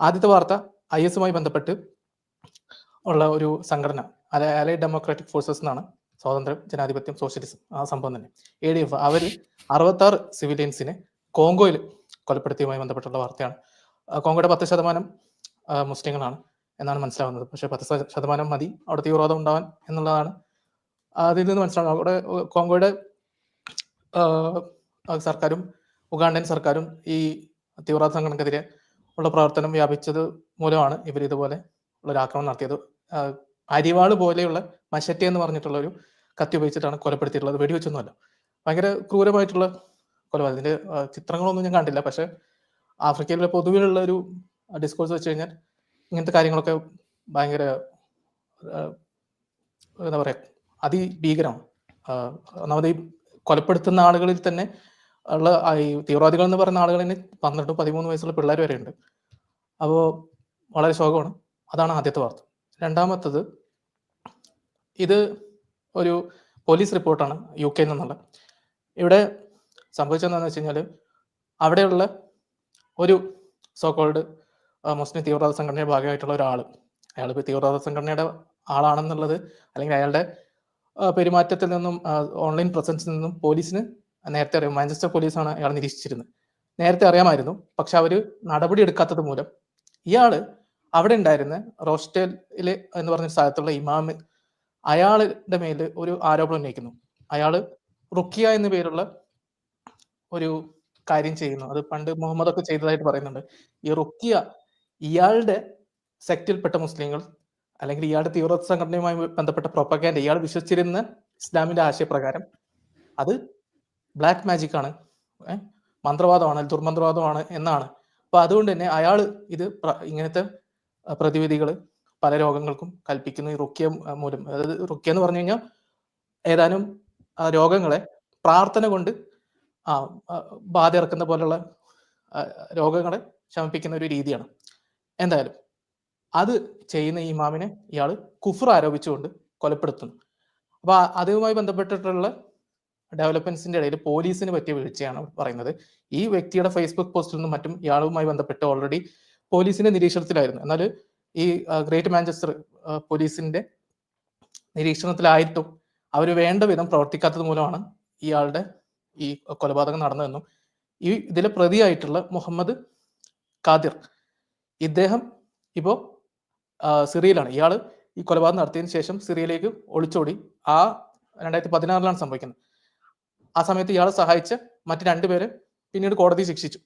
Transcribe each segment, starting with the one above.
ആദ്യത്തെ വാർത്ത ഐ എസുമായി ബന്ധപ്പെട്ട് ഉള്ള ഒരു സംഘടന അലൈഡ് ഡെമോക്രാറ്റിക് ഫോഴ്സസ് എന്നാണ് സ്വാതന്ത്ര്യം ജനാധിപത്യം സോഷ്യലിസം ആ സംഭവം തന്നെ. എ ഡി എഫ് അവർ അറുപത്താറ് സിവിലിയൻസിനെ കോങ്കോയിൽ കൊലപ്പെടുത്തിയുമായി ബന്ധപ്പെട്ടുള്ള വാർത്തയാണ്. കോങ്കോയുടെ പത്ത് ശതമാനം മുസ്ലിങ്ങളാണ് എന്നാണ് മനസ്സിലാവുന്നത്. പക്ഷേ പത്ത് ശതമാനം മതി അവിടെ തീവ്രവാദം ഉണ്ടാവാൻ എന്നുള്ളതാണ് അതിൽ നിന്ന് മനസ്സിലാവുന്നത്. അവിടെ കോങ്കോയുടെ സർക്കാരും ഉഗാണ്ടൻ സർക്കാരും ഈ തീവ്രവാദ സംഘടനക്കെതിരെ ഉള്ള പ്രവർത്തനം വ്യാപിച്ചത് മൂലമാണ് ഇവർ ഇതുപോലെ ഉള്ള ഒരു ആക്രമണം നടത്തിയത്. അരിവാൾ പോലെയുള്ള മശറ്റി എന്ന് പറഞ്ഞിട്ടുള്ള ഒരു കത്തി ഉപയോഗിച്ചിട്ടാണ് കൊലപ്പെടുത്തിയിട്ടുള്ളത്. വെടിവെച്ചൊന്നുമല്ല. ഭയങ്കര ക്രൂരമായിട്ടുള്ള കൊലപാതകം. ഇതിന്റെ ചിത്രങ്ങളൊന്നും ഞാൻ കണ്ടില്ല. പക്ഷെ ആഫ്രിക്കയിലെ പൊതുവിലുള്ള ഒരു ഡിസ്കോഴ്സ് വെച്ച് കഴിഞ്ഞാൽ ഇങ്ങനത്തെ കാര്യങ്ങളൊക്കെ ഭയങ്കര എന്താ പറയാ അതിഭീകരമാണ്. ഒന്നാമത് ഈ കൊലപ്പെടുത്തുന്ന ആളുകളിൽ തന്നെ ഉള്ള ഈ തീവ്രവാദികൾ എന്ന് പറയുന്ന ആളുകളിന് പന്ത്രണ്ടും പതിമൂന്ന് വയസ്സുള്ള പിള്ളേർ വരെ ഉണ്ട് അപ്പോൾ വളരെ ശോകമാണ്. അതാണ് ആദ്യത്തെ വാർത്ത. രണ്ടാമത്തത് ഇത് ഒരു പോലീസ് റിപ്പോർട്ടാണ് യു കെയിൽ നിന്നുള്ള. ഇവിടെ സംഭവിച്ചതെന്ന് വെച്ച് കഴിഞ്ഞാൽ അവിടെയുള്ള ഒരു സോക്കോൾഡ് മുസ്ലിം തീവ്രവാദ സംഘടനയുടെ ഭാഗമായിട്ടുള്ള ഒരാൾ അയാൾ ഇപ്പോൾ തീവ്രവാദ സംഘടനയുടെ ആളാണെന്നുള്ളത് അല്ലെങ്കിൽ അയാളുടെ പെരുമാറ്റത്തിൽ നിന്നും ഓൺലൈൻ പ്രസൻസിൽ നിന്നും പോലീസിന് നേരത്തെ അറിയാം. മാഞ്ചസ്റ്റർ പോലീസാണ് അയാൾ നിരീക്ഷിച്ചിരുന്നത്. നേരത്തെ അറിയാമായിരുന്നു. പക്ഷെ അവർ നടപടി എടുക്കാത്തത് മൂലം ഇയാൾ അവിടെ ഉണ്ടായിരുന്ന റോസ്റ്റേലിൽ എന്ന് പറഞ്ഞ സ്ഥലത്തുള്ള ഇമാമ് അയാളുടെ മേൽ ഒരു ആരോപണം ഉന്നയിക്കുന്നു. അയാൾ റുക്കിയ എന്ന പേരുള്ള ഒരു കാര്യം ചെയ്യുന്നു. അത് പണ്ട് മുഹമ്മദ് ഒക്കെ ചെയ്തതായിട്ട് പറയുന്നുണ്ട്. ഈ റുക്കിയ ഇയാളുടെ സെക്റ്റിൽപ്പെട്ട മുസ്ലിങ്ങൾ അല്ലെങ്കിൽ ഇയാളുടെ തീവ്രവാദ സംഘടനയുമായി ബന്ധപ്പെട്ട പ്രൊപ്പഗാൻഡ് ഇയാൾ വിശ്വസിച്ചിരുന്ന ഇസ്ലാമിന്റെ ആശയപ്രകാരം അത് ബ്ലാക്ക് മാജിക് ആണ്. മന്ത്രവാദമാണ് ദുർമന്ത്രവാദമാണ് എന്നാണ്. അപ്പൊ അതുകൊണ്ട് തന്നെ അയാൾ ഇത് ഇങ്ങനത്തെ പ്രതിവിധികൾ പല രോഗങ്ങൾക്കും കൽപ്പിക്കുന്നു. ഈ റുക്കിയ മൂലം അതായത് റുക്കിയ എന്ന് പറഞ്ഞു കഴിഞ്ഞാൽ ഏതാനും രോഗങ്ങളെ പ്രാർത്ഥന കൊണ്ട് ആ ബാധ ഇറക്കുന്ന പോലുള്ള രോഗങ്ങളെ ശമിപ്പിക്കുന്ന ഒരു രീതിയാണ്. എന്തായാലും അത് ചെയ്യുന്ന ഇമാമിനെ ഇയാൾ കുഫർ ആരോപിച്ചുകൊണ്ട് കൊലപ്പെടുത്തുന്നു. അപ്പൊ അതുമായി ബന്ധപ്പെട്ടിട്ടുള്ള ഡെവലപ്മെന്റ്സിന്റെ ഇടയിൽ പോലീസിന് പറ്റിയ വീഴ്ചയാണ് പറയുന്നത്. ഈ വ്യക്തിയുടെ ഫേസ്ബുക്ക് പോസ്റ്റിൽ നിന്നും മറ്റും ഇയാളുമായി ബന്ധപ്പെട്ട് ഓൾറെഡി പോലീസിന്റെ നിരീക്ഷണത്തിലായിരുന്നു. എന്നാൽ ഈ ഗ്രേറ്റ് മാഞ്ചസ്റ്റർ പോലീസിന്റെ നിരീക്ഷണത്തിലായിട്ടും അവർ വേണ്ട വിധം പ്രവർത്തിക്കാത്തത് മൂലമാണ് ഇയാളുടെ ഈ കൊലപാതകം നടന്നതെന്നും ഈ ഇതിലെ പ്രതിയായിട്ടുള്ള മുഹമ്മദ് ഖാദിർ ഇദ്ദേഹം ഇപ്പോൾ സിറിയയിലാണ്. ഇയാൾ ഈ കൊലപാതകം നടത്തിയതിനു ശേഷം സിറിയയിലേക്ക് ഒളിച്ചോടി. ആ രണ്ടായിരത്തി പതിനാറിലാണ് സംഭവിക്കുന്നത്. ആ സമയത്ത് ഇയാളെ സഹായിച്ച മറ്റ് രണ്ടുപേരെ പിന്നീട് കോടതി ശിക്ഷിച്ചു.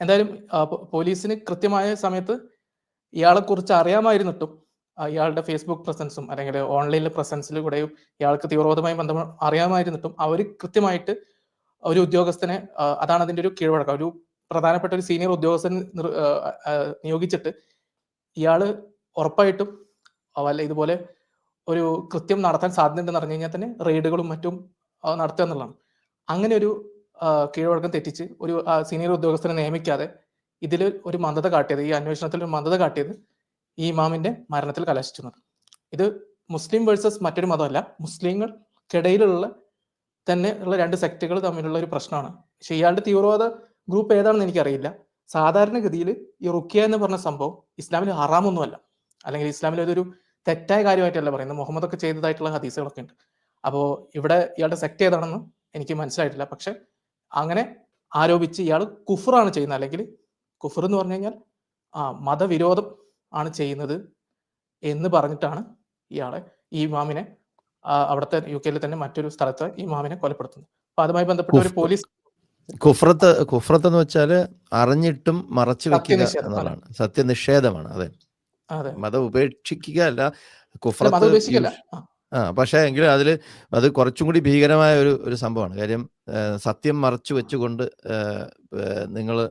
എന്തായാലും പോലീസിന് കൃത്യമായ സമയത്ത് ഇയാളെ കുറിച്ച് അറിയാമായിരുന്നിട്ടും ഇയാളുടെ ഫേസ്ബുക്ക് പ്രസൻസും അല്ലെങ്കിൽ ഓൺലൈനിലെ പ്രസൻസിലൂടെയും ഇയാൾക്ക് തീവ്രവാദമായി ബന്ധം അറിയാമായിരുന്നിട്ടും അവർ കൃത്യമായിട്ട് ഒരു ഉദ്യോഗസ്ഥനെ അതാണ് അതിന്റെ ഒരു കീഴ്വഴക്കം. ഒരു പ്രധാനപ്പെട്ട ഒരു സീനിയർ ഉദ്യോഗസ്ഥൻ നിയോഗിച്ചിട്ട് ഇയാൾ ഉറപ്പായിട്ടും വല്ല ഇതുപോലെ ഒരു കൃത്യം നടത്താൻ സാധ്യതയുണ്ടെന്ന് അറിഞ്ഞു കഴിഞ്ഞാൽ തന്നെ റെയ്ഡുകളും മറ്റും നടത്തുക എന്നുള്ളതാണ്. അങ്ങനെ ഒരു കീഴ്വഴക്കം തെറ്റിച്ച് ഒരു സീനിയർ ഉദ്യോഗസ്ഥനെ നിയമിക്കാതെ ഇതിൽ ഒരു മന്ദത കാട്ടിയത് ഈ അന്വേഷണത്തിൽ ഒരു മന്ദത കാട്ടിയത് ഈ ഇമാമിന്റെ മരണത്തിൽ കലാശിച്ചിരുന്നത് ഇത് മുസ്ലിം വേഴ്സസ് മറ്റൊരു മതമല്ല. മുസ്ലിങ്ങൾക്കിടയിലുള്ള തന്നെ ഉള്ള രണ്ട് സെക്റ്റുകൾ തമ്മിലുള്ള ഒരു പ്രശ്നമാണ്. പക്ഷെ ഇയാളുടെ തീവ്രവാദ ഗ്രൂപ്പ് ഏതാണെന്ന് എനിക്കറിയില്ല. സാധാരണഗതിയിൽ ഈ റുക്കിയ എന്ന് പറഞ്ഞ സംഭവം ഇസ്ലാമിൽ ഹറാമൊന്നുമല്ല. അല്ലെങ്കിൽ ഇസ്ലാമിൽ അതൊരു തെറ്റായ കാര്യമായിട്ടല്ല പറയുന്നത്. മുഹമ്മദ് ഒക്കെ ചെയ്തതായിട്ടുള്ള ഹദീസുകളൊക്കെ ഉണ്ട്. അപ്പോൾ ഇവിടെ ഇയാളുടെ സെക്ട് ഏതാണെന്ന് എനിക്ക് മനസ്സിലായിട്ടില്ല. പക്ഷെ അങ്ങനെ ആരോപിച്ച് ഇയാൾ കുഫറാണ് ചെയ്യുന്നത്. അല്ലെങ്കിൽ കുഫർ എന്ന് പറഞ്ഞു കഴിഞ്ഞാൽ ആ മതവിരോധം ആണ് ചെയ്യുന്നത് എന്ന് പറഞ്ഞിട്ടാണ് ഇയാളെ ഈ ഇമാമിനെ ആ, അവിടുത്തെ യു കെയിൽ തന്നെ മറ്റൊരു സ്ഥലത്ത് ഈ ഇമാമിനെ കൊലപ്പെടുത്തുന്നത്. അപ്പൊ അതുമായി ബന്ധപ്പെട്ട ഒരു പോലീസ് കുഫ്രത്ത് കുഫ്രത്ത് എന്ന് വെച്ചാൽ അറിഞ്ഞിട്ടും മറച്ചു വെക്കുക എന്നുള്ളതാണ്. സത്യനിഷേധമാണ്. അതെ. അതെ. മതം ഉപേക്ഷിക്കുക അല്ല കുഫ്രത്ത് ആ, പക്ഷേ എങ്കിലും അതിൽ അത് കുറച്ചും കൂടി ഭീകരമായ ഒരു ഒരു സംഭവമാണ്. കാര്യം സത്യം മറച്ചു വെച്ചുകൊണ്ട് നിങ്ങൾ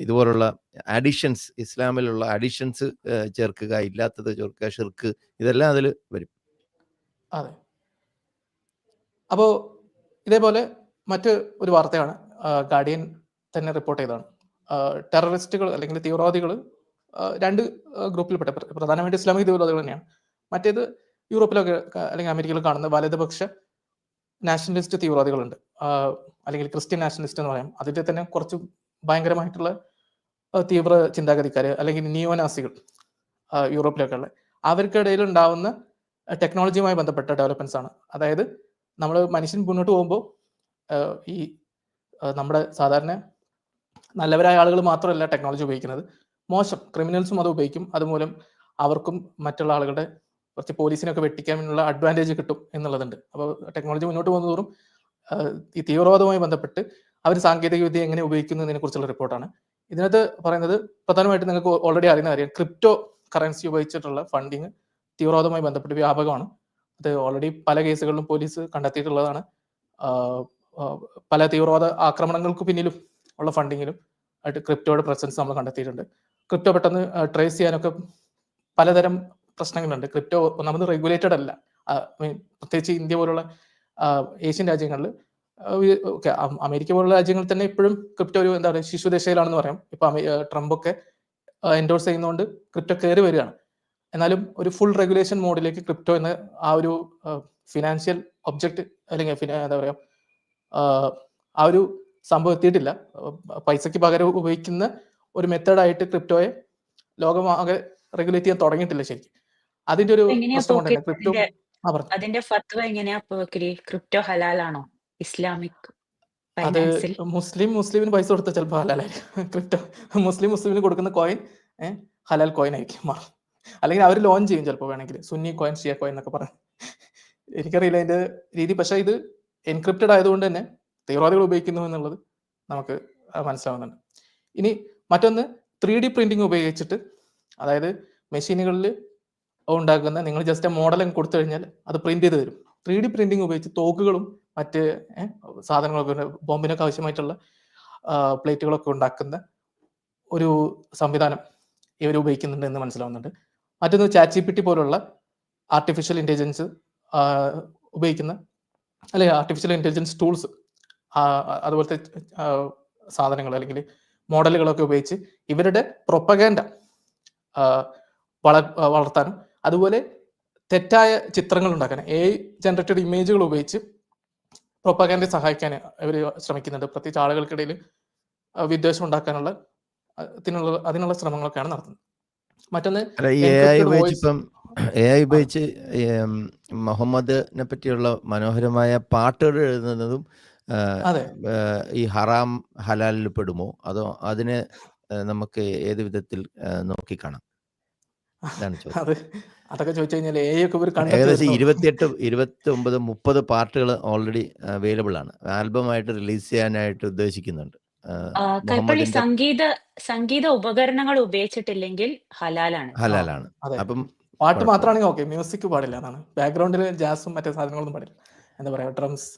ഇതുപോലുള്ള അഡിഷൻസ് ഇസ്ലാമിലുള്ള അഡിഷൻസ് ചേർക്കുക ഇല്ലാത്തത് ചേർക്കുക ഷിർക്ക് ഇതെല്ലാം അതിൽ വരും. അതെ. അപ്പോ ഇതേപോലെ മറ്റ് ഒരു വാർത്തയാണ് ഗാർഡിയൻ തന്നെ റിപ്പോർട്ട് ചെയ്തതാണ്. ടെററിസ്റ്റുകൾ അല്ലെങ്കിൽ തീവ്രവാദികൾ രണ്ട് ഗ്രൂപ്പിൽപ്പെട്ട പ്ര- പ്രധാനമായിട്ട് ഇസ്ലാമിക തീവ്രവാദികൾ തന്നെയാണ്. മറ്റേത് യൂറോപ്പിലൊക്കെ അല്ലെങ്കിൽ അമേരിക്കയിൽ കാണുന്ന വലതുപക്ഷ നാഷണലിസ്റ്റ് തീവ്രവാദികളുണ്ട്. അല്ലെങ്കിൽ ക്രിസ്ത്യൻ നാഷണലിസ്റ്റ് എന്ന് പറയാം. അതിന്റെ തന്നെ കുറച്ച് ഭയങ്കരമായിട്ടുള്ള തീവ്ര ചിന്താഗതിക്കാർ അല്ലെങ്കിൽ നിയോനാസികൾ യൂറോപ്പിലൊക്കെ ഉള്ള. അവർക്കിടയിൽ ഉണ്ടാവുന്ന ടെക്നോളജിയുമായി ബന്ധപ്പെട്ട ഡെവലപ്മെന്റ്സ് ആണ്. അതായത് നമ്മൾ മനുഷ്യൻ മുന്നോട്ട് പോകുമ്പോൾ ഈ നമ്മുടെ സാധാരണ നല്ലവരായ ആളുകൾ മാത്രമല്ല ടെക്നോളജി ഉപയോഗിക്കുന്നത്. മോശം ക്രിമിനൽസും അത് ഉപയോഗിക്കും. അതുമൂലം അവർക്കും മറ്റുള്ള ആളുകളുടെ കുറച്ച് പോലീസിനൊക്കെ വെട്ടിക്കാനുള്ള അഡ്വാന്റേജ് കിട്ടും എന്നുള്ളതുണ്ട്. അപ്പോൾ ടെക്നോളജി മുന്നോട്ട് പോകുന്നതോറും ഈ തീവ്രവാദവുമായി ബന്ധപ്പെട്ട് അവർ സാങ്കേതിക വിദ്യ എങ്ങനെ ഉപയോഗിക്കുന്നതിനെ കുറിച്ചുള്ള റിപ്പോർട്ടാണ്. ഇതിനകത്ത് പറയുന്നത് പ്രധാനമായിട്ടും നിങ്ങൾക്ക് ഓൾറെഡി അറിയുന്ന കാര്യം ക്രിപ്റ്റോ കറൻസി ഉപയോഗിച്ചിട്ടുള്ള ഫണ്ടിങ് തീവ്രവാദവുമായി ബന്ധപ്പെട്ട് വ്യാപകമാണ്. അത് ഓൾറെഡി പല കേസുകളിലും പോലീസ് കണ്ടെത്തിയിട്ടുള്ളതാണ്. പല തീവ്രവാദ ആക്രമണങ്ങൾക്ക് പിന്നിലും ഉള്ള ഫണ്ടിങ്ങിലും ആയിട്ട് ക്രിപ്റ്റോയുടെ പ്രസൻസ് നമ്മൾ കണ്ടെത്തിയിട്ടുണ്ട്. ക്രിപ്റ്റോ പെട്ടെന്ന് ട്രേസ് ചെയ്യാനൊക്കെ പലതരം പ്രശ്നങ്ങളുണ്ട്. ക്രിപ്റ്റോ ഒന്നാമത് റെഗുലേറ്റഡ് അല്ല. പ്രത്യേകിച്ച് ഇന്ത്യ പോലുള്ള ഏഷ്യൻ രാജ്യങ്ങളിൽ ഓക്കെ അമേരിക്ക പോലുള്ള രാജ്യങ്ങളിൽ തന്നെ ഇപ്പോഴും ക്രിപ്റ്റോ ഒരു എന്താ പറയുക ശിശുദശയിലാണെന്ന് പറയാം. ഇപ്പൊ ട്രംപ് ഒക്കെ എൻഡോഴ്സ് ചെയ്യുന്നതുകൊണ്ട് ക്രിപ്റ്റോ കയറി വരികയാണ്. എന്നാലും ഒരു ഫുൾ റെഗുലേഷൻ മോഡിലേക്ക് ക്രിപ്റ്റോ എന്ന ആ ഒരു ഫിനാൻഷ്യൽ ഒബ്ജക്റ്റ് അല്ലെങ്കിൽ എന്താ പറയുക ആ, ഒരു സംഭവം എത്തിയിട്ടില്ല. പൈസയ്ക്ക് പകരം ഉപയോഗിക്കുന്ന ഒരു മെത്തേഡായിട്ട് ക്രിപ്റ്റോയെ ലോകമാകെ റെഗുലേറ്റ് ചെയ്യാൻ തുടങ്ങിയിട്ടില്ല ശരിക്കും. അതിന്റെ ഒരു എങ്ങനെയാ ക്രിപ്റ്റോ അതിന്റെ ആ പറഞ്ഞു. അതിന്റെ ഫത്വ എങ്ങനെയാ പോക്കരി? ക്രിപ്റ്റോ ഹലാലാണോ? ഇസ്ലാമിക് അത് ഫൈനാൻസിൽ? മുസ്ലിം മുസ്ലിമിന് പൈസ കൊടുത്താൽ ചിലപ്പോ ഹലാലായിരിക്കും ക്രിപ്റ്റോ മുസ്ലിം മുസ്ലിമിന് കൊടുക്കുന്ന കോയിൻ ഹലാൽ കോയിൻ ആയിരിക്കും. മാറും അല്ലെങ്കിൽ അവർ ലോഞ്ച് ചെയ്യും ചിലപ്പോ വേണമെങ്കിൽ. സുന്നി കോയിൻ ഷിയ കോയിൻ എന്നൊക്കെ പറഞ്ഞു എനിക്കറിയില്ല അതിന്റെ രീതി. പക്ഷേ ഇത് എൻക്രിപ്റ്റഡ് ആയതുകൊണ്ട് തന്നെ തീവ്രവാദികൾ ഉപയോഗിക്കുന്നു എന്നുള്ളത് നമുക്ക് മനസ്സിലാവുന്നുണ്ട്. ഇനി മറ്റൊന്ന് ത്രീ ഡി പ്രിന്റിംഗ് ഉപയോഗിച്ചിട്ട് അതായത് മെഷീനുകളിൽ ഉണ്ടാക്കുന്ന നിങ്ങൾ ജസ്റ്റ് മോഡലും കൊടുത്തു കഴിഞ്ഞാൽ അത് പ്രിന്റ് ചെയ്ത് തരും. ത്രീ ഡി പ്രിന്റിംഗ് ഉപയോഗിച്ച് തോക്കുകളും മറ്റ് സാധനങ്ങളൊക്കെ ബോംബിനൊക്കെ ആവശ്യമായിട്ടുള്ള പ്ലേറ്റുകളൊക്കെ ഉണ്ടാക്കുന്ന ഒരു സംവിധാനം ഇവർ ഉപയോഗിക്കുന്നുണ്ട് എന്ന് മനസ്സിലാവുന്നുണ്ട്. മറ്റൊന്ന് ചാറ്റ് ജി പോലുള്ള ആർട്ടിഫിഷ്യൽ ഇന്റലിജൻസ് ഉപയോഗിക്കുന്ന അല്ലെ ആർട്ടിഫിഷ്യൽ ഇന്റലിജൻസ് ടൂൾസ് അതുപോലത്തെ സാധനങ്ങൾ അല്ലെങ്കിൽ മോഡലുകളൊക്കെ ഉപയോഗിച്ച് ഇവരുടെ പ്രൊപ്പഗാൻഡ വള വളർത്താനും അതുപോലെ തെറ്റായ ചിത്രങ്ങൾ ഉണ്ടാക്കാൻ എ ജനറേറ്റഡ് ഇമേജുകൾ ഉപയോഗിച്ച് പ്രൊപ്പഗാൻഡയെ സഹായിക്കാൻ ഇവർ ശ്രമിക്കുന്നുണ്ട്. പ്രത്യേകിച്ച് ആളുകൾക്കിടയിൽ വിദ്വേഷം ഉണ്ടാക്കാനുള്ള അതിനുള്ള അതിനുള്ള ശ്രമങ്ങളൊക്കെയാണ് നടത്തുന്നത്. മറ്റൊന്ന് എ ഐ ഉപയോഗിച്ച് മുഹമ്മദിനെ പറ്റിയുള്ള മനോഹരമായ പാട്ടുകൾ എഴുതുന്നതും അതെ. ഈ ഹറാം ഹലാലിൽ പെടുമോ? അതോ അതിനെ നമുക്ക് ഏത് വിധത്തിൽ നോക്കി നോക്കിക്കാണാം? അത് അതൊക്കെ ചോദിച്ചു കഴിഞ്ഞാൽ എ ഒക്കെ ഇവർ കണ്ടെത്തി ഏകദേശം. ഇരുപത്തിയെട്ട് ഇരുപത്തി ഒമ്പത് മുപ്പത് പാർട്ടുകൾ ഓൾറെഡി അവൈലബിൾ ആണ്. ആൽബമായിട്ട് റിലീസ് ചെയ്യാനായിട്ട് ഉദ്ദേശിക്കുന്നുണ്ട്. കൈപ്പള്ളി സംഗീത സംഗീത ഉപകരണങ്ങൾ ഉപയോഗിച്ചിട്ടില്ലെങ്കിൽ ഹലാലാണ്. ഹലാലാണ്. അപ്പം പാട്ട് മാത്രമാണെങ്കിൽ ഓക്കെ മ്യൂസിക് പാടില്ല എന്നാണ് ബാക്ക്ഗ്രൗണ്ടിൽ ജാസും മറ്റേ സാധനങ്ങളൊന്നും പാടില്ല. എന്താ പറയാ ഡ്രംസ്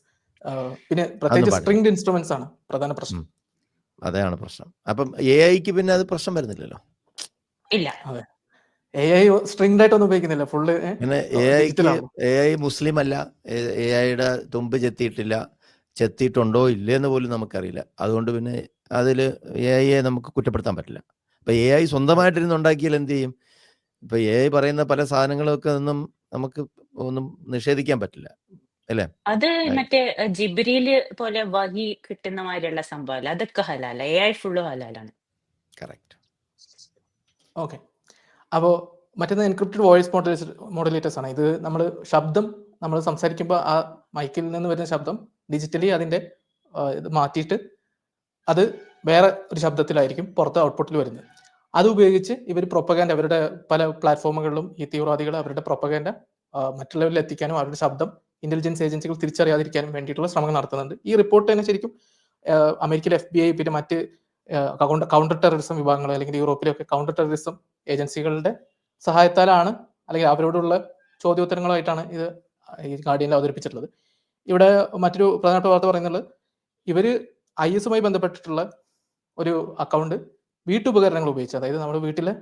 പിന്നെ പ്രത്യേകിച്ച് സ്ട്രിംഗ്ഡ് ഇൻസ്ട്രുമെന്റ്സ് ആണ് പ്രധാന പ്രശ്നം. അതെയാണ് അതാണ് പ്രശ്നം. അപ്പം എ ഐക്ക് പിന്നെ അത് പ്രശ്നം വരുന്നില്ലല്ലോ? ഇല്ല. അതെ. എ ഐ സ്ട്രിങ്ഡ് ആയിട്ടൊന്നും ഉപയോഗിക്കുന്നില്ല. ഫുള്ള് പിന്നെ എ ഐക്ക് എ ഐ മുസ്ലിം അല്ല എ ഐയുടെ തുമ്പ് ചെത്തിയിട്ടില്ല. ചെത്തിയിട്ടുണ്ടോ ഇല്ലെന്ന് പോലും നമുക്കറിയില്ല. അതുകൊണ്ട് പിന്നെ അതിൽ എ ഐയെ നമുക്ക് കുറ്റപ്പെടുത്താൻ പറ്റില്ല. അപ്പൊ എ ഐ സ്വന്തമായിട്ടിരുന്ന് ഉണ്ടാക്കിയാൽ എന്ത് ചെയ്യും? ഇപ്പൊ എ ഐ പറയുന്ന പല സാധനങ്ങളൊക്കെ ഒന്നും നമുക്ക് ഒന്നും നിഷേധിക്കാൻ പറ്റില്ല. അല്ലേ? അത് മറ്റേ ജിബ്രിയിൽ ജിബ്രീൽ പോലെ വഹി കിട്ടുന്ന മാതിരിയുള്ള സംഭവമല്ല. അതൊക്കെ ഹലാല എ ഐ ഫുള്ള് ഹലാലാണ്. കറക്റ്റ് ഓക്കെ അപ്പോൾ മറ്റൊന്ന് എൻക്രിപ്റ്റഡ് വോയിസ് മോഡലേറ്റർ മോഡുലേറ്റേഴ്സ് ആണ്. ഇത് നമ്മൾ ശബ്ദം നമ്മൾ സംസാരിക്കുമ്പോൾ ആ മൈക്കിൽ നിന്ന് വരുന്ന ശബ്ദം ഡിജിറ്റലി അതിന്റെ ഇത് മാറ്റിയിട്ട് അത് വേറെ ഒരു ശബ്ദത്തിലായിരിക്കും പുറത്ത് ഔട്ട്പുട്ടിൽ വരുന്നത്. അത് ഉപയോഗിച്ച് ഇവർ പ്രൊപ്പഗാൻഡ അവരുടെ പല പ്ലാറ്റ്ഫോമുകളിലും ഈ തീവ്രവാദികൾ അവരുടെ പ്രൊപ്പഗാൻഡ മറ്റുള്ളവരിൽ എത്തിക്കാനും അവരുടെ ശബ്ദം ഇന്റലിജൻസ് ഏജൻസികൾ തിരിച്ചറിയാതിരിക്കാനും വേണ്ടിയിട്ടുള്ള ശ്രമങ്ങൾ നടത്തുന്നുണ്ട്. ഈ റിപ്പോർട്ട് തന്നെ ശരിക്കും അമേരിക്കയിലെ എഫ് ബി ഐ പിന്നെ മറ്റ് കൗണ്ടർ ടെററിസം വിഭാഗങ്ങൾ അല്ലെങ്കിൽ യൂറോപ്പിലൊക്കെ കൗണ്ടർ ടെററിസം ഏജൻസികളുടെ സഹായത്താലാണ് അല്ലെങ്കിൽ അവരോടുള്ള ചോദ്യോത്തരങ്ങളായിട്ടാണ് ഇത് ഈ ഗാർഡിയനിൽ അവതരിപ്പിച്ചിട്ടുള്ളത്. ഇവിടെ മറ്റൊരു പ്രധാനപ്പെട്ട വാർത്ത പറയുന്നത് ഇവർ ഐ എസുമായി ബന്ധപ്പെട്ടിട്ടുള്ള ഒരു അക്കൗണ്ട് വീട്ടുപകരണങ്ങൾ ഉപയോഗിച്ച് അതായത് നമ്മുടെ വീട്ടിലെ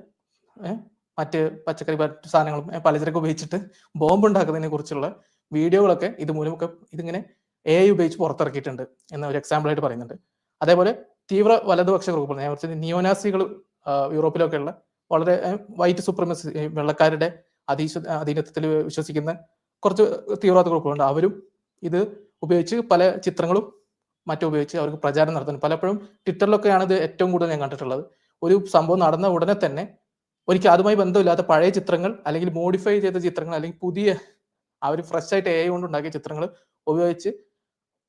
മറ്റ് പച്ചക്കറി മറ്റു സാധനങ്ങളും പലചരക്ക് ഉപയോഗിച്ചിട്ട് ബോംബ് ഉണ്ടാക്കുന്നതിനെ കുറിച്ചുള്ള വീഡിയോകളൊക്കെ ഇതുമൂലമൊക്കെ ഇതിങ്ങനെ എ ഐ ഉപയോഗിച്ച് പുറത്തിറക്കിയിട്ടുണ്ട് എന്ന ഒരു എക്സാമ്പിൾ ആയിട്ട് പറയുന്നുണ്ട്. അതേപോലെ തീവ്ര വലതുപക്ഷ ഗ്രൂപ്പുകൾ ഞാൻ കുറച്ച് നിയോനാസികൾ യൂറോപ്പിലൊക്കെ ഉള്ള വളരെ വൈറ്റ് സുപ്രമസി വെള്ളക്കാരുടെ അധീശ അധീനത്വത്തിൽ വിശ്വസിക്കുന്ന കുറച്ച് തീവ്രവാദ ഗ്രൂപ്പുകളുണ്ട് അവരും ഇത് ഉപയോഗിച്ച് പല ചിത്രങ്ങളും മറ്റും ഉപയോഗിച്ച് അവർക്ക് പ്രചാരണം നടത്തുന്നു പലപ്പോഴും ട്വിറ്ററിലൊക്കെയാണ് ഇത് ഏറ്റവും കൂടുതൽ ഞാൻ കണ്ടിട്ടുള്ളത്. ഒരു സംഭവം നടന്ന ഉടനെ തന്നെ ഒരിക്കൽ അതുമായി ബന്ധമില്ലാത്ത പഴയ ചിത്രങ്ങൾ അല്ലെങ്കിൽ മോഡിഫൈ ചെയ്ത ചിത്രങ്ങൾ അല്ലെങ്കിൽ പുതിയ അവർ ഫ്രഷ് ആയിട്ട് എ കൊണ്ട് ഉണ്ടാക്കിയ ചിത്രങ്ങൾ ഉപയോഗിച്ച്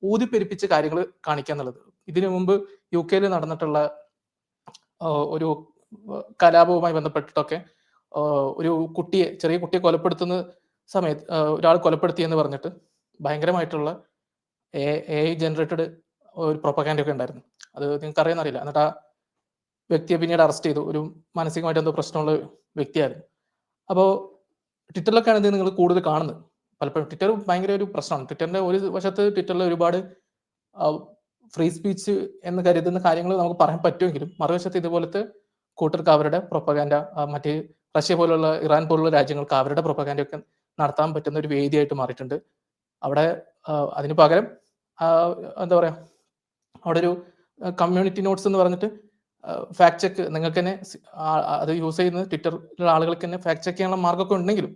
ഊതിപ്പെരിപ്പിച്ച് കാര്യങ്ങൾ കാണിക്കുക എന്നുള്ളത് ഇതിനു മുമ്പ് യു കെയിൽ നടന്നിട്ടുള്ള ഒരു കലാപവുമായി ബന്ധപ്പെട്ടിട്ടൊക്കെ ഒരു കുട്ടിയെ ചെറിയ കുട്ടിയെ കൊലപ്പെടുത്തുന്ന സമയത്ത് ഒരാൾ കൊലപ്പെടുത്തി എന്ന് പറഞ്ഞിട്ട് ഭയങ്കരമായിട്ടുള്ള എ ഐ ജനറേറ്റഡ് ഒരു പ്രൊപ്പഗാൻഡ ഒക്കെ ഉണ്ടായിരുന്നു. അത് നിങ്ങൾക്ക് അറിയാമെന്നറിയില്ല എന്നിട്ട് ആ വ്യക്തിയെ പിന്നീട് അറസ്റ്റ് ചെയ്തു. ഒരു മാനസികമായിട്ട് എന്തോ പ്രശ്നമുള്ള വ്യക്തിയായിരുന്നു. അപ്പോൾ ട്വിറ്ററിലൊക്കെയാണ് ഇത് നിങ്ങൾ കൂടുതൽ കാണുന്നത്. പലപ്പോഴും ട്വിറ്റർ ഭയങ്കര ഒരു പ്രശ്നമാണ്. ട്വിറ്ററിന്റെ ഒരു വശത്ത് ട്വിറ്ററിൽ ഒരുപാട് ഫ്രീ സ്പീച്ച് എന്ന് കരുതുന്ന കാര്യങ്ങൾ നമുക്ക് പറയാൻ പറ്റുമെങ്കിലും മറുവശത്ത് ഇതുപോലത്തെ കൂട്ടർക്ക് അവരുടെ പ്രൊപ്പഗാൻഡ മറ്റ് റഷ്യ പോലുള്ള ഇറാൻ പോലുള്ള രാജ്യങ്ങൾക്ക് അവരുടെ പ്രൊപ്പഗാൻഡ ഒക്കെ നടത്താൻ പറ്റുന്ന ഒരു വേദിയായിട്ട് മാറിയിട്ടുണ്ട്. അവിടെ അതിന് പകരം എന്താ പറയാ അവിടെ ഒരു കമ്മ്യൂണിറ്റി നോട്ട്സ് എന്ന് പറഞ്ഞിട്ട് ഫാക്ട് ചെക്ക് നിങ്ങൾക്ക് തന്നെ അത് യൂസ് ചെയ്യുന്ന ട്വിറ്ററിലുള്ള ആളുകൾക്ക് തന്നെ ഫാക്ട് ചെക്ക് ചെയ്യാനുള്ള മാർഗമൊക്കെ ഉണ്ടെങ്കിലും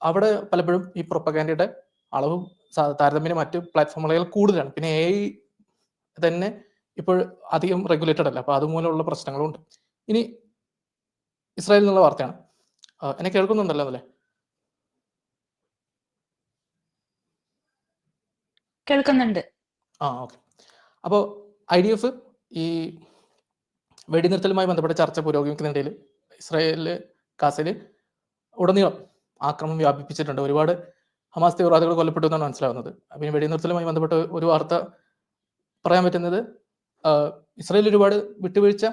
അവിടെ പലപ്പോഴും ഈ പ്രൊപ്പഗാൻഡയുടെ അളവ് താരതമ്യം താരതമ്യേന മറ്റ് പ്ലാറ്റ്ഫോമുകളിൽ കൂടുതലാണ്. പിന്നെ എ തന്നെ ഇപ്പോൾ അധികം റെഗുലേറ്റഡ് അല്ല. അപ്പോൾ അതുമൂലമുള്ള പ്രശ്നങ്ങളുണ്ട്. ഇനി ഇസ്രായേലിൽ നിന്നുള്ള വാർത്തയാണ് എന്നെ കേൾക്കുന്നുണ്ടല്ലോ അല്ലേ? കേൾക്കുന്നുണ്ട്. ആ ഓക്കെ. അപ്പോൾ ഐ ഡി എഫ് ഈ വെടിനിർത്തലുമായി ബന്ധപ്പെട്ട ചർച്ച പുരോഗമിക്കുന്നിടയിൽ ഇസ്രായേലിൽ ഗാസയിൽ ഉടനീളം ആക്രമണം വ്യാപിപ്പിച്ചിട്ടുണ്ട്. ഒരുപാട് ഹമാസ് തീവ്രവാദികൾ കൊല്ലപ്പെട്ടു എന്നാണ് മനസ്സിലാവുന്നത്. പിന്നെ വെടിനിർത്തലുമായി ബന്ധപ്പെട്ട ഒരു വാർത്ത പറയാൻ പറ്റുന്നത് ഇസ്രായേൽ ഒരുപാട് വിട്ടുവീഴ്ച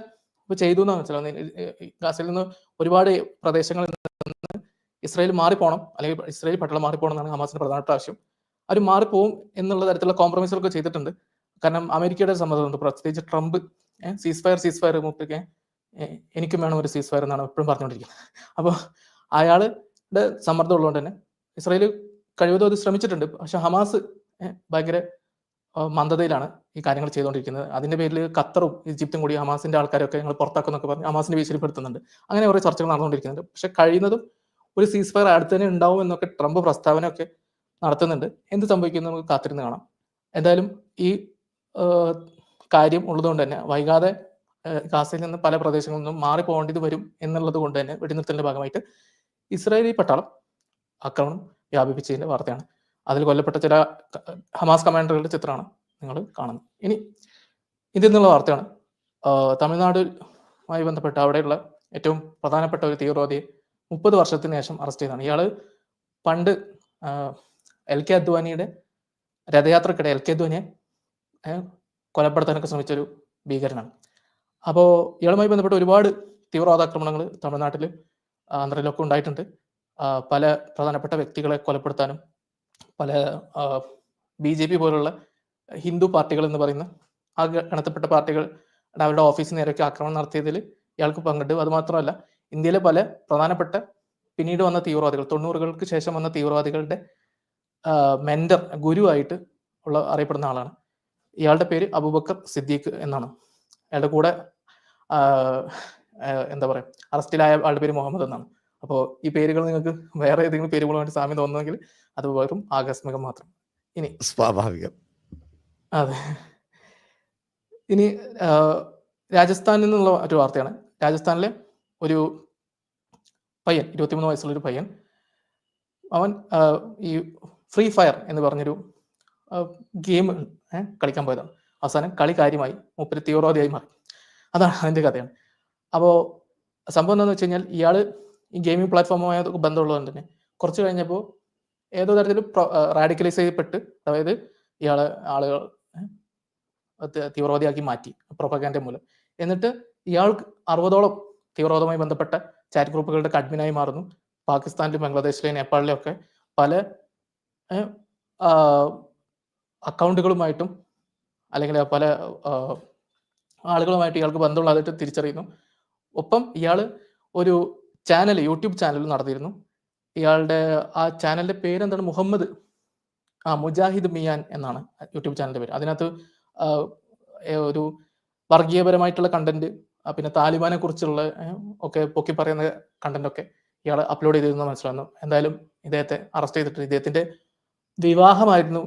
ചെയ്തു എന്നാണ് മനസ്സിലാവുന്നത് ഗാസയിൽ നിന്ന് ഒരുപാട് പ്രദേശങ്ങളിൽ നിന്ന് ഇസ്രായേൽ മാറിപ്പോണം അല്ലെങ്കിൽ ഇസ്രായേൽ പട്ടളം മാറിപ്പോണം എന്നാണ് ഹമാസിന്റെ പ്രധാനപ്പെട്ട ആവശ്യം അവർ മാറിപ്പോവും എന്നുള്ള തരത്തിലുള്ള കോംപ്രമൈസുകളൊക്കെ ചെയ്തിട്ടുണ്ട്. കാരണം അമേരിക്കയുടെ സമ്മതമുണ്ട്. പ്രത്യേകിച്ച് Trump cease fire cease fire മൂപ്പിക്കെ എനിക്കും വേണം ഒരു സീസ് ഫയർ എന്നാണ് എപ്പോഴും പറഞ്ഞുകൊണ്ടിരിക്കുന്നത്. അപ്പോൾ അയാളുടെ സമ്മർദ്ദം ഉള്ളതുകൊണ്ട് തന്നെ ഇസ്രായേൽ കഴിവതും അത് ശ്രമിച്ചിട്ടുണ്ട്. പക്ഷെ ഹമാസ് ഭയങ്കര മന്ദതയിലാണ് ഈ കാര്യങ്ങൾ ചെയ്തുകൊണ്ടിരിക്കുന്നത് അതിന്റെ പേരിൽ ഖത്തറും ഈജിപ്തും കൂടി ഹമാസിന്റെ ആൾക്കാരൊക്കെ ഞങ്ങൾ പുറത്താക്കുന്നൊക്കെ പറഞ്ഞ് ഹമാസിനെ ഭീഷണിപ്പെടുത്തുന്നുണ്ട്. അങ്ങനെ കുറെ ചർച്ചകൾ നടന്നുകൊണ്ടിരിക്കുന്നുണ്ട്. പക്ഷെ കഴിയുന്നതും ഒരു സീസ് ഫയർ അടുത്ത് തന്നെ ഉണ്ടാവും എന്നൊക്കെ ട്രംപ് പ്രസ്താവനയൊക്കെ നടത്തുന്നുണ്ട്. എന്ത് സംഭവിക്കുന്നു നമുക്ക് കാത്തിരുന്ന് കാണാം. എന്തായാലും ഈ കാര്യം ഉള്ളതുകൊണ്ട് തന്നെ വൈകാതെ ഗാസയിൽ നിന്ന് പല പ്രദേശങ്ങളിൽ നിന്നും മാറി പോകേണ്ടത് വരും എന്നുള്ളത് കൊണ്ട് തന്നെ വെടിനിർത്തലിന്റെ ഭാഗമായിട്ട് ഇസ്രായേലി പട്ടാളം ആക്രമണം വ്യാപിപ്പിച്ചതിന്റെ വാർത്തയാണ്. അതിൽ കൊല്ലപ്പെട്ട ചില ഹമാസ് കമാൻഡറുകളുടെ ചിത്രമാണ് നിങ്ങൾ കാണുന്നത്. ഇനി ഇതിൽ നിന്നുള്ള വാർത്തയാണ്. തമിഴ്നാടുമായി ബന്ധപ്പെട്ട് അവിടെയുള്ള ഏറ്റവും പ്രധാനപ്പെട്ട ഒരു തീവ്രവാദിയെ മുപ്പത് വർഷത്തിന് ശേഷം അറസ്റ്റ് ചെയ്താണ് ഇയാൾ പണ്ട് എൽ കെ അദ്വാനിയുടെ രഥയാത്രക്കിടെ എൽ കെ അദ്വാനിയെ കൊലപ്പെടുത്താനൊക്കെ ശ്രമിച്ചൊരു ഭീകരനാണ്. അപ്പോൾ ഇയാളുമായി ബന്ധപ്പെട്ട് ഒരുപാട് തീവ്രവാദാക്രമണങ്ങൾ തമിഴ്നാട്ടിൽ ആന്ധ്രയിലൊക്കെ ഉണ്ടായിട്ടുണ്ട്. പല പ്രധാനപ്പെട്ട വ്യക്തികളെ കൊലപ്പെടുത്താനും പല ബി ജെ പി പോലുള്ള ഹിന്ദു പാർട്ടികൾ എന്ന് പറയുന്ന ആ ഗണത്തിൽപ്പെട്ട പാർട്ടികൾ അവരുടെ ഓഫീസിന് നേരെയൊക്കെ ആക്രമണം നടത്തിയതിൽ ഇയാൾക്ക് പങ്കിട്ട്. അതുമാത്രമല്ല ഇന്ത്യയിലെ പല പ്രധാനപ്പെട്ട പിന്നീട് വന്ന തീവ്രവാദികൾ തൊണ്ണൂറുകൾക്ക് ശേഷം വന്ന തീവ്രവാദികളുടെ മെന്റർ ഗുരുവായിട്ട് ഉള്ള അറിയപ്പെടുന്ന ആളാണ്. ഇയാളുടെ പേര് അബുബക്കർ സിദ്ദീഖ് എന്നാണ്. അയാളുടെ കൂടെ എന്താ പറയുക അറസ്റ്റിലായ ആളുടെ പേര് മുഹമ്മദ് എന്നാണ്. അപ്പോൾ ഈ പേരുകൾ നിങ്ങൾക്ക് വേറെ ഏതെങ്കിലും പേരുകളുമായിട്ട് സാമ്യം തോന്നുന്നെങ്കിൽ അത് വെറും ആകസ്മികം മാത്രം. ഇനി സ്വാഭാവികം. അതെ. ഇനി രാജസ്ഥാനിൽ നിന്നുള്ള ഒരു വാർത്തയാണ്. രാജസ്ഥാനിലെ ഒരു പയ്യൻ ഇരുപത്തിമൂന്ന് വയസ്സുള്ള ഒരു പയ്യൻ അവൻ ഈ ഫ്രീ ഫയർ എന്ന് പറഞ്ഞൊരു ഗെയിം കളിക്കാൻ പോയതാണ്. അവസാനം കളി കാര്യമായി മൂപ്പര് തീവ്രവാദിയായി മാറി. അതാണ് അതിന്റെ കഥയാണ്. അപ്പോൾ സംഭവം എന്താണെന്ന് വെച്ച് കഴിഞ്ഞാൽ ഇയാൾ ഈ ഗെയിമിംഗ് പ്ലാറ്റ്ഫോമുമായി ബന്ധമുള്ളതുകൊണ്ട് തന്നെ കുറച്ച് കഴിഞ്ഞപ്പോൾ ഏതോ തരത്തിൽ റാഡിക്കലൈസ് ചെയ്യപ്പെട്ട് അതായത് ഇയാളെ ആളുകൾ തീവ്രവാദിയാക്കി മാറ്റി പ്രൊപ്പഗാൻഡ മൂലം. എന്നിട്ട് ഇയാൾക്ക് അറുപതോളം തീവ്രവാദവുമായി ബന്ധപ്പെട്ട ചാറ്റ് ഗ്രൂപ്പുകളുടെ കഡ്മിനായി മാറുന്നു. പാകിസ്ഥാനിലും ബംഗ്ലാദേശിലെയും നേപ്പാളിലും ഒക്കെ പല അക്കൗണ്ടുകളുമായിട്ടും അല്ലെങ്കിൽ പല ആളുകളുമായിട്ട് ഇയാൾക്ക് ബന്ധമുള്ളതായിട്ട് തിരിച്ചറിയുന്നു. ഒപ്പം ഇയാൾ ഒരു ചാനൽ യൂട്യൂബ് ചാനൽ നടത്തിയിരുന്നു. ഇയാളുടെ ആ ചാനലിന്റെ പേര് എന്താണ് മുഹമ്മദ്. ആ മുജാഹിദ് മിയാൻ എന്നാണ് യൂട്യൂബ് ചാനലിന്റെ പേര്. അതിനകത്ത് ഒരു വർഗീയപരമായിട്ടുള്ള കണ്ടന്റ് പിന്നെ താലിബാനെ കുറിച്ചുള്ള ഒക്കെ പൊക്കി പറയുന്ന കണ്ടന്റ് ഒക്കെ ഇയാൾ അപ്ലോഡ് ചെയ്തിരുന്നു മനസ്സിലാകുന്നു എന്തായാലും ഇദ്ദേഹത്തെ അറസ്റ്റ് ചെയ്തിട്ട് ഇദ്ദേഹത്തിന്റെ വിവാഹമായിരുന്നു.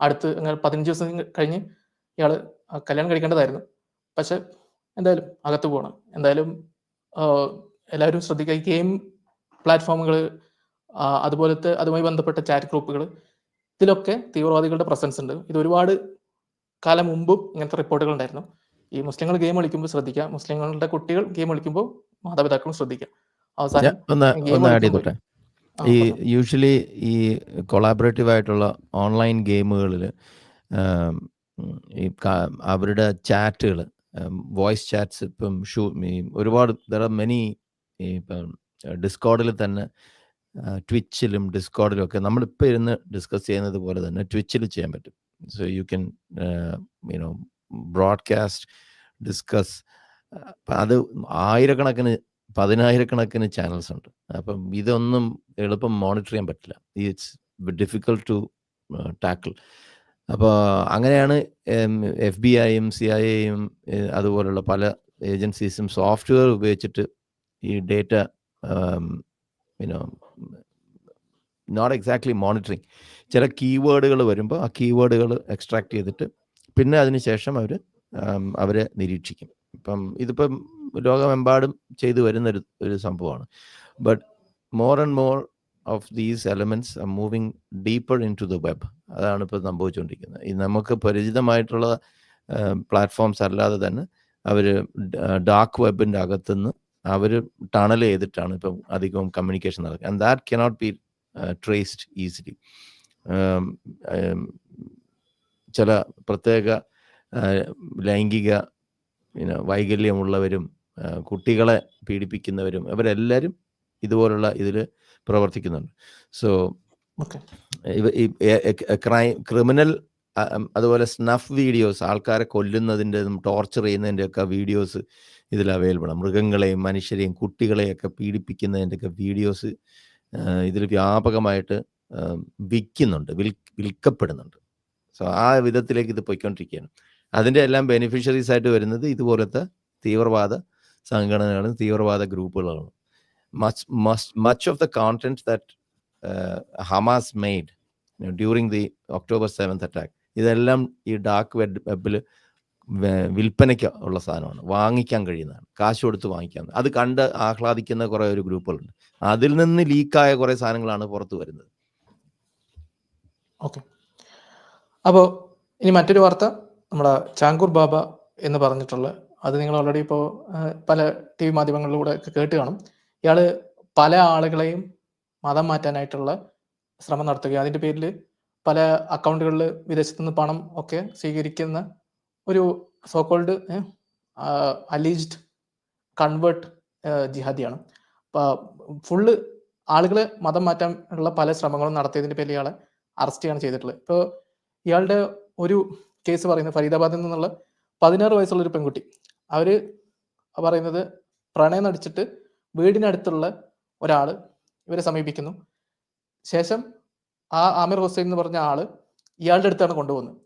അടുത്ത് അങ്ങനെ പതിനഞ്ച് ദിവസം കഴിഞ്ഞ് ഇയാൾ കല്യാണം കഴിക്കേണ്ടതായിരുന്നു. പക്ഷെ എന്തായാലും അകത്ത് പോകണം. എന്തായാലും എല്ലാവരും ശ്രദ്ധിക്കുക. ഗെയിം പ്ലാറ്റ്ഫോമുകൾ അതുപോലത്തെ അതുമായി ബന്ധപ്പെട്ട ചാറ്റ് ഗ്രൂപ്പുകൾ ഇതിലൊക്കെ തീവ്രവാദികളുടെ പ്രസൻസ് ഉണ്ട്. ഇത് ഒരുപാട് കാലം മുമ്പും ഇങ്ങനത്തെ റിപ്പോർട്ടുകൾ ഉണ്ടായിരുന്നു. ഈ മുസ്ലിങ്ങൾ ഗെയിം കളിക്കുമ്പോൾ ശ്രദ്ധിക്കുക. മുസ്ലിങ്ങളുടെ കുട്ടികൾ ഗെയിം കളിക്കുമ്പോൾ മാതാപിതാക്കളും ശ്രദ്ധിക്കുക. അവസാനം ഈ യൂഷ്വലി ഈ കൊളാബറേറ്റീവ് ആയിട്ടുള്ള ഓൺലൈൻ ഗെയിമുകളിൽ ഈ അവരുടെ ചാറ്റുകൾ വോയിസ് ചാറ്റ്സ് ഇപ്പം ഷൂ ഒരുപാട് ദർ ആർ മെനി ഇപ്പം ഡിസ്കോഡിൽ തന്നെ ട്വിച്ചിലും ഡിസ്കോഡിലും ഒക്കെ നമ്മളിപ്പോൾ ഇരുന്ന് ഡിസ്കസ് ചെയ്യുന്നത് പോലെ തന്നെ ട്വിച്ചിൽ ചെയ്യാൻ പറ്റും. So you can you know broadcast discuss അത് ആയിരക്കണക്കിന് പതിനായിരക്കണക്കിന് ചാനൽസ് ഉണ്ട്. അപ്പം ഇതൊന്നും എളുപ്പം മോണിറ്റർ ചെയ്യാൻ പറ്റില്ല. ഇറ്റ്സ് ഡിഫിക്കൽട്ട് ടു ടാക്കിൾ അപ്പോൾ അങ്ങനെയാണ് എഫ് ബി ഐയും സി ഐ എയും അതുപോലുള്ള പല ഏജൻസീസും സോഫ്റ്റ്വെയർ ഉപയോഗിച്ചിട്ട് ഈ data you know not exactly monitoring ചില കീവേഡുകൾ വരുമ്പോൾ ആ കീവേഡുകൾ എക്സ്ട്രാക്ട് ചെയ്തിട്ട് പിന്നെ അതിന് ശേഷം അവർ അവരെ നിരീക്ഷിക്കും. ഇപ്പം ഇതിപ്പം ലോകമെമ്പാടും ചെയ്തു വരുന്ന ഒരു ഒരു സംഭവമാണ്. But more and more of these elements are moving deeper into the web അതാണ് ഇപ്പോൾ സംഭവിച്ചുകൊണ്ടിരിക്കുന്നത്. ഈ നമുക്ക് പരിചിതമായിട്ടുള്ള പ്ലാറ്റ്ഫോംസ് അല്ലാതെ തന്നെ അവർ ഡാർക്ക് വെബിന്റെ അകത്തുനിന്ന് അവർ ടണൽ ചെയ്തിട്ടാണ് ഇപ്പം അധികവും കമ്മ്യൂണിക്കേഷൻ നടക്കുക and that cannot be traced easily ചില പ്രത്യേക ലൈംഗിക പിന്നെ വൈകല്യമുള്ളവരും കുട്ടികളെ പീഡിപ്പിക്കുന്നവരും അവരെല്ലാവരും ഇതുപോലുള്ള ഇതിൽ പ്രവർത്തിക്കുന്നുണ്ട്. സോ ക്രൈം ക്രിമിനൽ അതുപോലെ സ്നഫ് വീഡിയോസ് ആൾക്കാരെ കൊല്ലുന്നതിന്റെതും ടോർച്ചർ ചെയ്യുന്നതിന്റെ ഒക്കെ വീഡിയോസ് ഇതിൽ അവൈലബിൾ ആണ്. മൃഗങ്ങളെയും മനുഷ്യരെയും കുട്ടികളെയൊക്കെ പീഡിപ്പിക്കുന്നതിന്റെയൊക്കെ വീഡിയോസ് ഇതിൽ വ്യാപകമായിട്ട് വിൽക്കുന്നുണ്ട് വിൽ വിൽക്കപ്പെടുന്നുണ്ട്. സോ ആ വിധത്തിലേക്ക് ഇത് പോയിക്കൊണ്ടിരിക്കുകയാണ്. അതിന്റെ എല്ലാം ബെനിഫിഷ്യറീസ് ആയിട്ട് വരുന്നത് ഇതുപോലത്തെ തീവ്രവാദ സംഘടനകളും തീവ്രവാദ ഗ്രൂപ്പുകളാണ്. Much much much of the content that Hamas made during the October seventh attack ഇതെല്ലാം ഈ ഡാർക്ക് വെബ് വെബിൽ വിൽപ്പനയ്ക്ക് ഉള്ള സാധനമാണ്. വാങ്ങിക്കാൻ കഴിയുന്നതാണ്. കാശ് കൊടുത്ത് വാങ്ങിക്കാൻ. അത് കണ്ട് ആഹ്ലാദിക്കുന്ന കുറേ ഒരു ഗ്രൂപ്പുകളുണ്ട്. അതിൽ നിന്ന് ലീക്കായ കുറേ സാധനങ്ങളാണ് പുറത്തു വരുന്നത്. ഓക്കെ. അപ്പോൾ ഇനി മറ്റൊരു വാർത്ത. നമ്മുടെ ചാങ്കൂർ ബാബ എന്ന് പറഞ്ഞിട്ടുള്ള അത് നിങ്ങൾ ഓൾറെഡി ഇപ്പോൾ പല ടി വി മാധ്യമങ്ങളിലൂടെ കേട്ട് കാണും. ഇയാൾ പല ആളുകളെയും മതം മാറ്റാനായിട്ടുള്ള ശ്രമം നടത്തുകയും അതിന്റെ പേരിൽ പല അക്കൗണ്ടുകളിൽ വിദേശത്തു നിന്ന് പണം ഒക്കെ സ്വീകരിക്കുന്ന ഒരു സോക്കോൾഡ് അലീജ്ഡ് കൺവേർട്ട് ജിഹാദിയാണ്. ഫുള്ള് ആളുകളെ മതം മാറ്റാനുള്ള പല ശ്രമങ്ങളും നടത്തിയതിന്റെ പേരിൽ ഇയാളെ അറസ്റ്റ് ചെയ്യാണ് ചെയ്തിട്ടുള്ളത്. ഇപ്പോൾ ഇയാളുടെ ഒരു കേസ് പറയുന്നത് ഫരീദാബാദിൽ നിന്നുള്ള പതിനാറ് വയസ്സുള്ള ഒരു പെൺകുട്ടി. അവർ പറയുന്നത് പ്രണയം നടിച്ചിട്ട് വീടിനടുത്തുള്ള ഒരാൾ ഇവരെ സമീപിക്കുന്നു. ശേഷം ആ ആമിർ ഹുസൈൻ എന്ന് പറഞ്ഞ ആൾ ഇയാളുടെ അടുത്താണ് കൊണ്ടുപോകുന്നത്.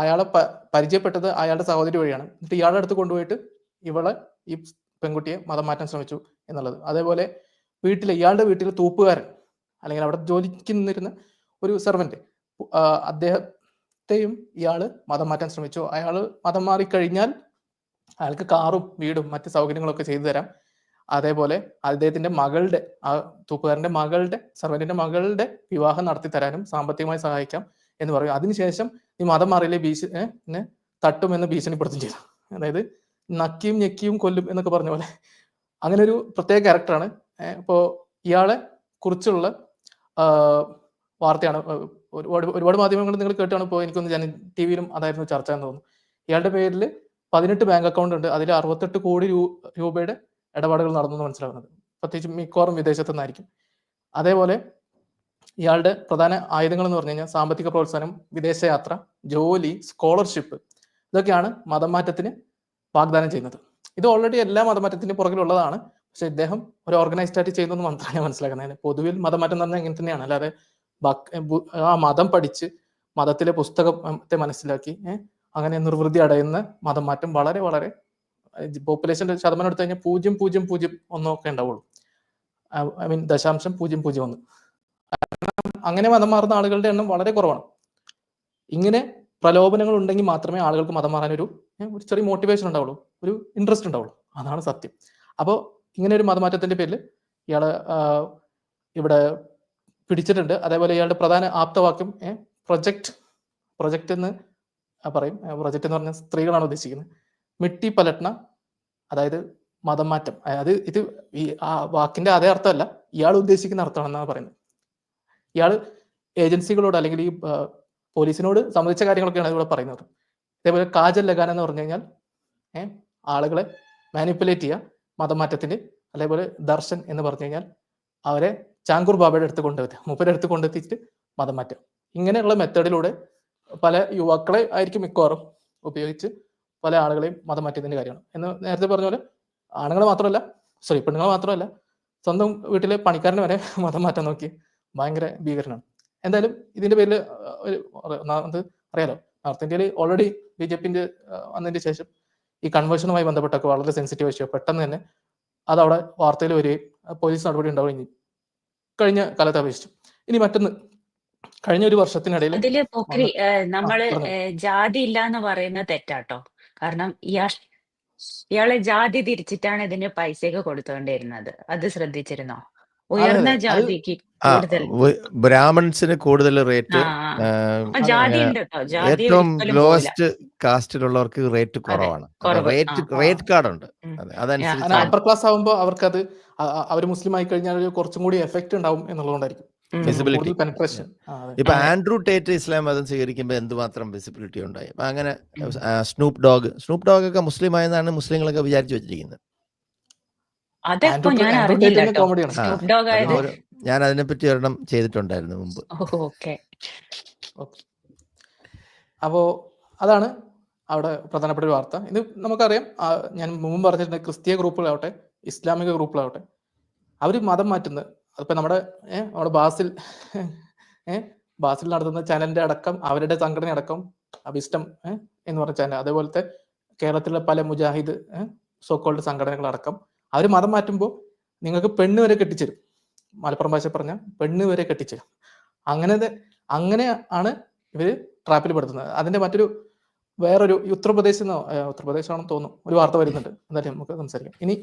അയാളെ പരിചയപ്പെട്ടത് അയാളുടെ സഹോദരി വഴിയാണ്. എന്നിട്ട് ഇയാളുടെ അടുത്ത് കൊണ്ടുപോയിട്ട് ഇവളെ ഈ പെൺകുട്ടിയെ മതം മാറ്റാൻ ശ്രമിച്ചു എന്നുള്ളത്. അതേപോലെ വീട്ടിലെ ഇയാളുടെ വീട്ടിലെ തൂപ്പുകാരൻ അല്ലെങ്കിൽ അവിടെ ജോലിക്ക് നിന്നിരുന്ന ഒരു സെർവന്റ് അദ്ദേഹത്തെയും ഇയാൾ മതം മാറ്റാൻ ശ്രമിച്ചു. അയാൾ മതം മാറിക്കഴിഞ്ഞാൽ അയാൾക്ക് കാറും വീടും മറ്റ് സൗകര്യങ്ങളൊക്കെ ചെയ്തു തരാം. അതേപോലെ അദ്ദേഹത്തിന്റെ മകളുടെ ആ തൂക്കുകാരന്റെ മകളുടെ സർവന്റിന്റെ മകളുടെ വിവാഹം നടത്തി തരാനും സാമ്പത്തികമായി സഹായിക്കാം എന്ന് പറയും. അതിനുശേഷം ഈ മതം മാറിയില്ലേ? ഭീഷ തട്ടുമെന്ന് ഭീഷണിപ്പെടുത്തും ചെയ്തു. അതായത് നക്കിയും ഞെക്കിയും കൊല്ലും എന്നൊക്കെ പറഞ്ഞ പോലെ. അങ്ങനെ ഒരു പ്രത്യേക ക്യാരക്ടറാണ് ഇപ്പോ ഇയാളെ കുറിച്ചുള്ള വാർത്തയാണ്. ഒരുപാട് ഒരുപാട് മാധ്യമങ്ങൾ നിങ്ങൾ കേട്ടാണ് ഇപ്പോൾ എനിക്കൊന്ന് ഞാൻ ടി വിയിലും അതായിരുന്നു ചർച്ച എന്ന് തോന്നുന്നു. ഇയാളുടെ പേരിൽ പതിനെട്ട് ബാങ്ക് അക്കൗണ്ട് ഉണ്ട്. അതിൽ അറുപത്തെട്ട് കോടി രൂപയുടെ ഇടപാടുകൾ നടന്നു എന്ന് മനസ്സിലാകുന്നത് പ്രത്യേകിച്ച് മിക്കവാറും വിദേശത്തു നിന്നായിരിക്കും. അതേപോലെ ഇയാളുടെ പ്രധാന ആയുധങ്ങൾ എന്ന് പറഞ്ഞു കഴിഞ്ഞാൽ സാമ്പത്തിക പ്രോത്സാഹനം വിദേശയാത്ര ജോലി സ്കോളർഷിപ്പ് ഇതൊക്കെയാണ് മതം മാറ്റത്തിന് വാഗ്ദാനം ചെയ്യുന്നത്. ഇത് ഓൾറെഡി എല്ലാ മതമാറ്റത്തിന് പുറകിലുള്ളതാണ്. പക്ഷെ ഇദ്ദേഹം ഒരു ഓർഗനൈസ്ഡ് ആയിട്ട് ചെയ്യുന്നതെന്ന് മാത്രമാണ് ഞാൻ മനസ്സിലാക്കുന്നത്. പൊതുവിൽ മതമാറ്റം എന്ന് പറഞ്ഞാൽ ഇങ്ങനെ തന്നെയാണ്. അല്ലാതെ ആ മതം പഠിച്ച് മതത്തിലെ പുസ്തകത്തെ മനസ്സിലാക്കി അങ്ങനെ നിർവൃതി അടയുന്ന മതം മാറ്റം വളരെ വളരെ പോപ്പുലേഷന്റെ ശതമാനം എടുത്തു കഴിഞ്ഞാൽ പൂജ്യം പൂജ്യം പൂജ്യം ഒന്നൊക്കെ ഉണ്ടാവുള്ളൂ. ഐ മീൻ ദശാംശം പൂജ്യം പൂജ്യം ഒന്ന്. അങ്ങനെ മതം മാറുന്ന ആളുകളുടെ എണ്ണം വളരെ കുറവാണ്. ഇങ്ങനെ പ്രലോഭനങ്ങൾ ഉണ്ടെങ്കിൽ മാത്രമേ ആളുകൾക്ക് മതം മാറാനൊരു ഒരു ചെറിയ മോട്ടിവേഷൻ ഉണ്ടാവുള്ളൂ. ഒരു ഇൻട്രസ്റ്റ് ഉണ്ടാവുള്ളൂ. അതാണ് സത്യം. അപ്പോൾ ഇങ്ങനെ ഒരു മതമാറ്റത്തിന്റെ പേരിൽ ഇയാളെ ഇവിടെ പിടിച്ചിട്ടുണ്ട്. അതേപോലെ ഇയാളുടെ പ്രധാന ആപ്തവാക്യം പ്രൊജക്ട് പ്രൊജക്റ്റ് എന്ന് പറയും. പ്രൊജക്ട് എന്ന് പറഞ്ഞാൽ സ്ത്രീകളാണ് ഉദ്ദേശിക്കുന്നത്. മിട്ടി പലട്ടണ അതായത് മതം മാറ്റം അതായത് ഇത് ഈ ആ വാക്കിന്റെ അതേ അർത്ഥമല്ല ഇയാൾ ഉദ്ദേശിക്കുന്ന അർത്ഥമാണെന്നാണ് പറയുന്നത്. ഇയാൾ ഏജൻസികളോട് അല്ലെങ്കിൽ ഈ പോലീസിനോട് സംബന്ധിച്ച കാര്യങ്ങളൊക്കെയാണ് ഇവിടെ പറയുന്നത്. അതേപോലെ കാജൽ ലഗാൻ എന്ന് പറഞ്ഞു കഴിഞ്ഞാൽ ഏഹ് ആളുകളെ മാനിപ്പുലേറ്റ് ചെയ്യുക മതം മാറ്റത്തിന് അതേപോലെ ദർശൻ എന്ന് പറഞ്ഞു കഴിഞ്ഞാൽ അവരെ ചാങ്കൂർ ബാബയുടെ അടുത്ത് കൊണ്ടുവരിക മൂപ്പരുടെ അടുത്ത് കൊണ്ടെത്തിച്ചിട്ട് മതം മാറ്റുക ഇങ്ങനെയുള്ള മെത്തേഡിലൂടെ പല യുവാക്കളെ ആയിരിക്കും മിക്കവാറും ഉപയോഗിച്ച് പല ആളുകളെയും മതം മാറ്റിയതിന്റെ കാര്യമാണ്. എന്ന് നേരത്തെ പറഞ്ഞ പോലെ ആണുങ്ങൾ മാത്രമല്ല സോറി പെണ്ണുങ്ങൾ മാത്രമല്ല സ്വന്തം വീട്ടിലെ പണിക്കാരനെ വരെ മതം മാറ്റാൻ നോക്കി ഭയങ്കര ഭീകരനാണ്. എന്തായാലും ഇതിന്റെ പേരിൽ ഒരു ഒന്നാമത് അറിയാലോ നോർത്ത് ഇന്ത്യയിൽ ഓൾറെഡി ബി ജെ പിന്റെ വന്നതിന് ശേഷം ഈ കൺവേർഷനുമായി ബന്ധപ്പെട്ടൊക്കെ വളരെ സെൻസിറ്റീവ് വിഷയം പെട്ടെന്ന് തന്നെ അതവിടെ വാർത്തയിൽ വരികയും പോലീസ് നടപടി ഉണ്ടാവുകയും ഇനി കഴിഞ്ഞ കാലത്ത് അപേക്ഷിച്ചു. ഇനി മറ്റൊന്ന് കഴിഞ്ഞ ഒരു വർഷത്തിനിടയിൽ അതിൽ നമ്മൾ ജാതി ഇല്ല എന്ന് പറയുന്നത് തെറ്റാട്ടോ. കാരണം ഇയാൾ ഇയാളെ ജാതി തിരിച്ചിട്ടാണ് ഇതിന് പൈസയൊക്കെ കൊടുത്തുകൊണ്ടിരുന്നത് അത് ശ്രദ്ധിച്ചിരുന്നോ? ഉയർന്ന ജാതിക്ക് കൂടുതൽ. വ- ബ്രാഹ്മൺസിന് കൂടുതൽ റേറ്റ് ജാതി ഉണ്ട് ഏറ്റവും ലോവസ്റ്റ് കാസ്റ്റിലുള്ളവർക്ക് റേറ്റ് കുറവാണ്. റേറ്റ് റേറ്റ് കാർഡ് ഉണ്ട് അതനുസരിച്ച്. അപ്പർ ക്ലാസ് ആവുമ്പോൾ അവർക്ക് അത് അവർ മുസ്ലിം ആയി കഴിഞ്ഞാൽ കുറച്ചും കൂടി എഫക്ട് ഉണ്ടാവും എന്നുള്ളതുകൊണ്ടായിരിക്കും. പെനട്രേഷൻ ഇപ്പൊ ആൻഡ്രൂ ടേറ്റ് ഇസ്ലാം മതം സ്വീകരിക്കുമ്പോൾ എന്തുമാത്രം വിസിബിലിറ്റി ഉണ്ടായി? അപ്പൊ അങ്ങനെ സ്നൂപ്പ് ഡോഗ് സ്നൂപ്പ് ഡോഗ് ഒക്കെ മുസ്ലിം ആയെന്നാണ് മുസ്ലിങ്ങളൊക്കെ വിചാരിച്ചു വെച്ചിരിക്കുന്നത്. അതെപ്പോ ഞാൻ അറിഞ്ഞില്ല ആയത്. ഞാൻ അതിനെപ്പറ്റി ഒരെണ്ണം ചെയ്തിട്ടുണ്ടായിരുന്നു മുമ്പ്. ഓക്കെ. അപ്പോ അതാണ് അവിടെ പ്രധാനപ്പെട്ട ഒരു വാർത്ത. ഇത് നമുക്കറിയാം ഞാൻ മുമ്പ് പറഞ്ഞിട്ടുണ്ട് ക്രിസ്തീയ ഗ്രൂപ്പുകളാവട്ടെ ഇസ്ലാമിക ഗ്രൂപ്പുകളാവട്ടെ അവർ മതം മാറ്റുന്നത് അതിപ്പോ നമ്മുടെ നമ്മുടെ ബാസിൽ ബാസിൽ നടത്തുന്ന ചാനലിന്റെ അടക്കം അവരുടെ സംഘടന അടക്കം അഭിഷ്ടം എന്ന് പറഞ്ഞ ചാനൽ അതേപോലത്തെ കേരളത്തിലെ പല മുജാഹിദ് സോക്കോൾഡ് സംഘടനകളടക്കം അവർ മതം മാറ്റുമ്പോൾ നിങ്ങൾക്ക് പെണ്ണ് വരെ കെട്ടിച്ചേരും. മലപ്പുറം ഭാഷ പറഞ്ഞ പെണ്ണ് വരെ കെട്ടിച്ചേരും. അങ്ങനെ അങ്ങനെ ആണ് ഇവർ ട്രാപ്പിൽ പെടുത്തുന്നത്. അതിന്റെ മറ്റൊരു വേറൊരു ഉത്തർപ്രദേശിൽ നിന്നോ ഉത്തർപ്രദേശാണെന്ന് തോന്നുന്നു ഒരു വാർത്ത വരുന്നുണ്ട്. എന്തായാലും നമുക്ക് സംസാരിക്കാം. ഇനി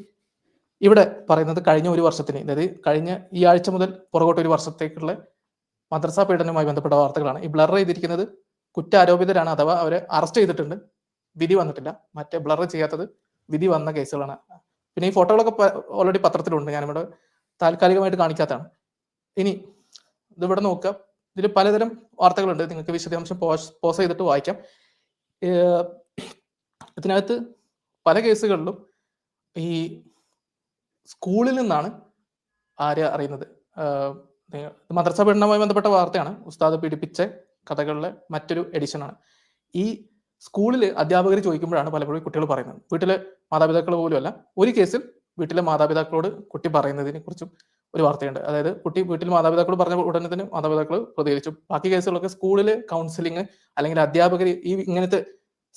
ഇവിടെ പറയുന്നത് കഴിഞ്ഞ ഒരു വർഷത്തിന് അതായത് കഴിഞ്ഞ ഈ ആഴ്ച മുതൽ പുറകോട്ട് ഒരു വർഷത്തേക്കുള്ള മദ്രസ പീഡനവുമായി ബന്ധപ്പെട്ട വാർത്തകളാണ്. ഈ ബ്ലർ ചെയ്തിരിക്കുന്നത് കുറ്റാരോപിതരാണ് അഥവാ അവരെ അറസ്റ്റ് ചെയ്തിട്ടുണ്ട്. വിധി വന്നിട്ടില്ല. മറ്റേ ബ്ലർ ചെയ്യാത്തത് വിധി വന്ന കേസുകളാണ്. പിന്നെ ഈ ഫോട്ടോകളൊക്കെ ഓൾറെഡി പത്രത്തിലുണ്ട്. ഞാനിവിടെ താൽക്കാലികമായിട്ട് കാണിക്കാത്തതാണ്. ഇനി ഇതിവിടെ നോക്കുക ഇതിൽ പലതരം വാർത്തകളുണ്ട്. നിങ്ങൾക്ക് വിശദാംശം പോസ് ചെയ്തിട്ട് വായിക്കാം. ഇതിനകത്ത് പല കേസുകളിലും ഈ സ്കൂളിൽ നിന്നാണ് ആര്യ അറിയുന്നത്. മദ്രസ പീഡനവുമായി ബന്ധപ്പെട്ട വാർത്തയാണ്. ഉസ്താദ് പീഡിപ്പിച്ച കഥകളിലെ മറ്റൊരു എഡിഷനാണ് ഈ സ്കൂളിൽ അധ്യാപകർ ചോദിക്കുമ്പോഴാണ് പലപ്പോഴും കുട്ടികൾ പറയുന്നത്. വീട്ടിലെ മാതാപിതാക്കൾ പോലും അല്ല ഒരു കേസിൽ വീട്ടിലെ മാതാപിതാക്കളോട് കുട്ടി പറയുന്നതിനെ കുറിച്ചും ഒരു വാർത്തയുണ്ട്. അതായത് കുട്ടി വീട്ടിൽ മാതാപിതാക്കളോട് പറഞ്ഞ ഉടനെ തന്നെ മാതാപിതാക്കൾ പ്രതികരിച്ചു. ബാക്കി കേസുകളൊക്കെ സ്കൂളിൽ കൗൺസിലിംഗ് അല്ലെങ്കിൽ അധ്യാപകർ ഈ ഇങ്ങനത്തെ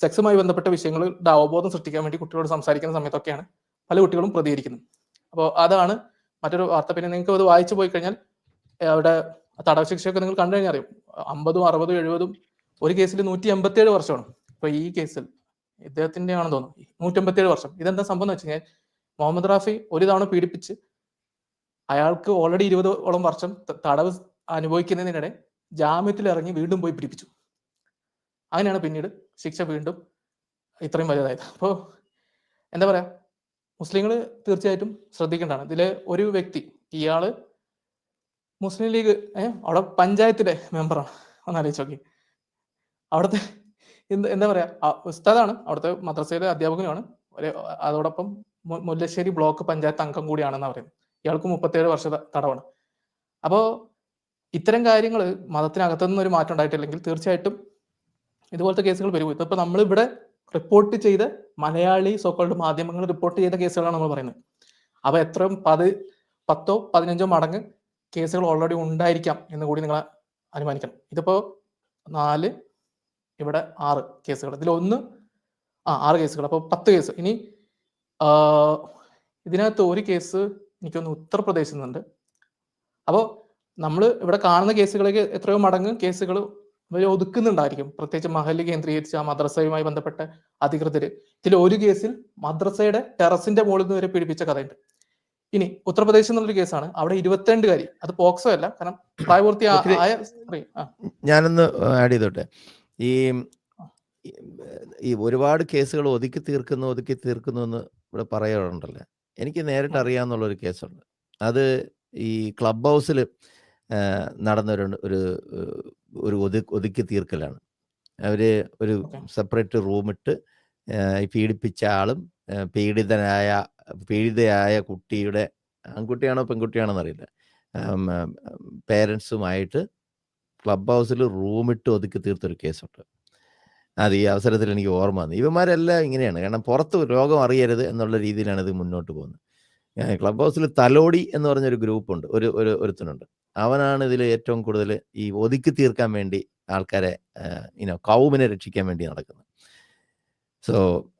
സെക്സുമായി ബന്ധപ്പെട്ട വിഷയങ്ങളുടെ അവബോധം സൃഷ്ടിക്കാൻ വേണ്ടി കുട്ടികളോട് സംസാരിക്കുന്ന സമയത്തൊക്കെയാണ് പല കുട്ടികളും പ്രതികരിക്കുന്നത്. അപ്പോൾ അതാണ് മറ്റൊരു വാർത്ത. പിന്നെ നിങ്ങൾക്ക് അത് വായിച്ചു പോയി കഴിഞ്ഞാൽ അവിടെ തടവ് ശിക്ഷയൊക്കെ നിങ്ങൾ കണ്ടു കഴിഞ്ഞാൽ അറിയും. അമ്പതും അറുപതും എഴുപതും ഒരു കേസിൽ നൂറ്റി എൺപത്തിയേഴ് വർഷമാണ്. ഇപ്പൊ ഈ കേസിൽ ഇദ്ദേഹത്തിന്റെ ആണെന്ന് തോന്നുന്നു. നൂറ്റി എൺപത്തിയേഴ് വർഷം. ഇതെന്താ സംഭവം എന്ന് വെച്ച് കഴിഞ്ഞാൽ മുഹമ്മദ് റാഫി ഒരു തവണ പീഡിപ്പിച്ച് അയാൾക്ക് ഓൾറെഡി ഇരുപതോളം വർഷം തടവ് അനുഭവിക്കുന്നതിനിടെ ജാമ്യത്തിൽ ഇറങ്ങി വീണ്ടും പോയി പിടിപ്പിച്ചു അങ്ങനെയാണ് പിന്നീട് ശിക്ഷ വീണ്ടും ഇത്രയും വലുതായത്. അപ്പോൾ എന്താ പറയാ മുസ്ലിങ്ങൾ തീർച്ചയായിട്ടും ശ്രദ്ധിക്കേണ്ടതാണ്. ഇതിലെ ഒരു വ്യക്തി ഇയാൾ മുസ്ലിം ലീഗ് ഏഹ് അവിടെ പഞ്ചായത്തിലെ മെമ്പറാണ്. ഒന്ന് ആലോചിച്ച് നോക്കി. അവിടുത്തെ എന്ത് എന്താ പറയാ ഉസ്താദാണ്. അവിടുത്തെ മദ്രസയിലെ അധ്യാപകനുമാണ്. അതോടൊപ്പം മുല്ലശ്ശേരി ബ്ലോക്ക് പഞ്ചായത്ത് അംഗം കൂടിയാണെന്ന് പറയുന്നത്. ഇയാൾക്ക് മുപ്പത്തേഴ് വർഷ തടവാണ്. അപ്പോ ഇത്തരം കാര്യങ്ങൾ മതത്തിനകത്തുനിന്ന് ഒരു മാറ്റം ഉണ്ടായിട്ടില്ലെങ്കിൽ തീർച്ചയായിട്ടും ഇതുപോലത്തെ കേസുകൾ വരും ഇതിപ്പോ നമ്മൾ ഇവിടെ റിപ്പോർട്ട് ചെയ്ത മലയാളി സോക്കോൾഡ് മാധ്യമങ്ങൾ റിപ്പോർട്ട് ചെയ്ത കേസുകളാണ് നമ്മൾ പറയുന്നത്. അപ്പൊ എത്രയും പത് പത്തോ പതിനഞ്ചോ മടങ്ങ് കേസുകൾ ഓൾറെഡി ഉണ്ടായിരിക്കാം എന്ന് കൂടി നിങ്ങൾ അനുമാനിക്കണം. ഇതിപ്പോ നാല് ഇവിടെ ആറ് കേസുകൾ. ഇതിൽ ഒന്ന് ആ ആറ് കേസുകൾ. അപ്പോൾ പത്ത് കേസ്. ഇനി ഇതിനകത്ത് ഒരു കേസ് എനിക്കൊന്ന് ഉത്തർപ്രദേശിൽ നിന്നുണ്ട്. അപ്പോൾ നമ്മൾ ഇവിടെ കാണുന്ന കേസുകളൊക്കെ എത്രയോ മടങ്ങ് കേസുകൾ ഇവർ ഒതുക്കുന്നുണ്ടായിരിക്കും. പ്രത്യേകിച്ച് മഹൽ കേന്ദ്രീകരിച്ച് ആ മദ്രസയുമായി ബന്ധപ്പെട്ട അധികൃതർ ഇതിൽ ഒരു കേസിൽ മദ്രസയുടെ ടെറസിന്റെ മുകളിൽ നിന്ന് വരെ പീഡിപ്പിച്ച കഥയുണ്ട്. ഇനി ഉത്തർപ്രദേശ് എന്നുള്ളൊരു കേസാണ്. അവിടെ ഇരുപത്തിരണ്ടുകാരി. അത് പോക്സോ അല്ല കാരണം പ്രായപൂർത്തി ആയ സ്ത്രീ. ഞാനൊന്ന് ആഡ് ചെയ്തോട്ടെ. ഈ ഈ ഒരുപാട് കേസുകൾ ഒതുക്കി തീർക്കുന്നു ഒതുക്കി തീർക്കുന്നു എന്ന് ഇവിടെ പറയാറുണ്ടല്ലോ? എനിക്ക് നേരിട്ട് അറിയാന്നുള്ള ഒരു കേസുണ്ട്. അത് ഈ ക്ലബ് ഹൗസിൽ നടന്നൊരു ഒരു ഒരു ഒതു ഒതുക്കി തീർക്കലാണ്. അവർ ഒരു സെപ്പറേറ്റ് റൂമിട്ട് ഈ പീഡിപ്പിച്ച ആളും പീഡിതനായ പീഡിതയായ കുട്ടിയുടെ ആൺകുട്ടിയാണോ പെൺകുട്ടിയാണോ എന്നറിയില്ല പേരൻസുമായിട്ട് ക്ലബ് ഹൗസിൽ റൂമിട്ട് ഒതുക്കി തീർത്തൊരു കേസുണ്ട്. അത് ഈ അവസരത്തിൽ എനിക്ക് ഓർമ്മ വന്നു. ഇവന്മാരെല്ലാം ഇങ്ങനെയാണ്. കാരണം പുറത്ത് രോഗം അറിയരുത് എന്നുള്ള രീതിയിലാണ് ഇത് മുന്നോട്ട് പോകുന്നത്. ക്ലബ് ഹൗസിൽ തലോടി എന്ന് പറഞ്ഞൊരു ഗ്രൂപ്പുണ്ട്. ഒരു ഒരു ഒരുത്തനുണ്ട്. അവനാണ് ഇതിൽ ഏറ്റവും കൂടുതൽ ഈ ഒതുക്കി തീർക്കാൻ വേണ്ടി ആൾക്കാരെ ഇനോ കൗമിനെ രക്ഷിക്കാൻ വേണ്ടി നടക്കുന്നത്. സോ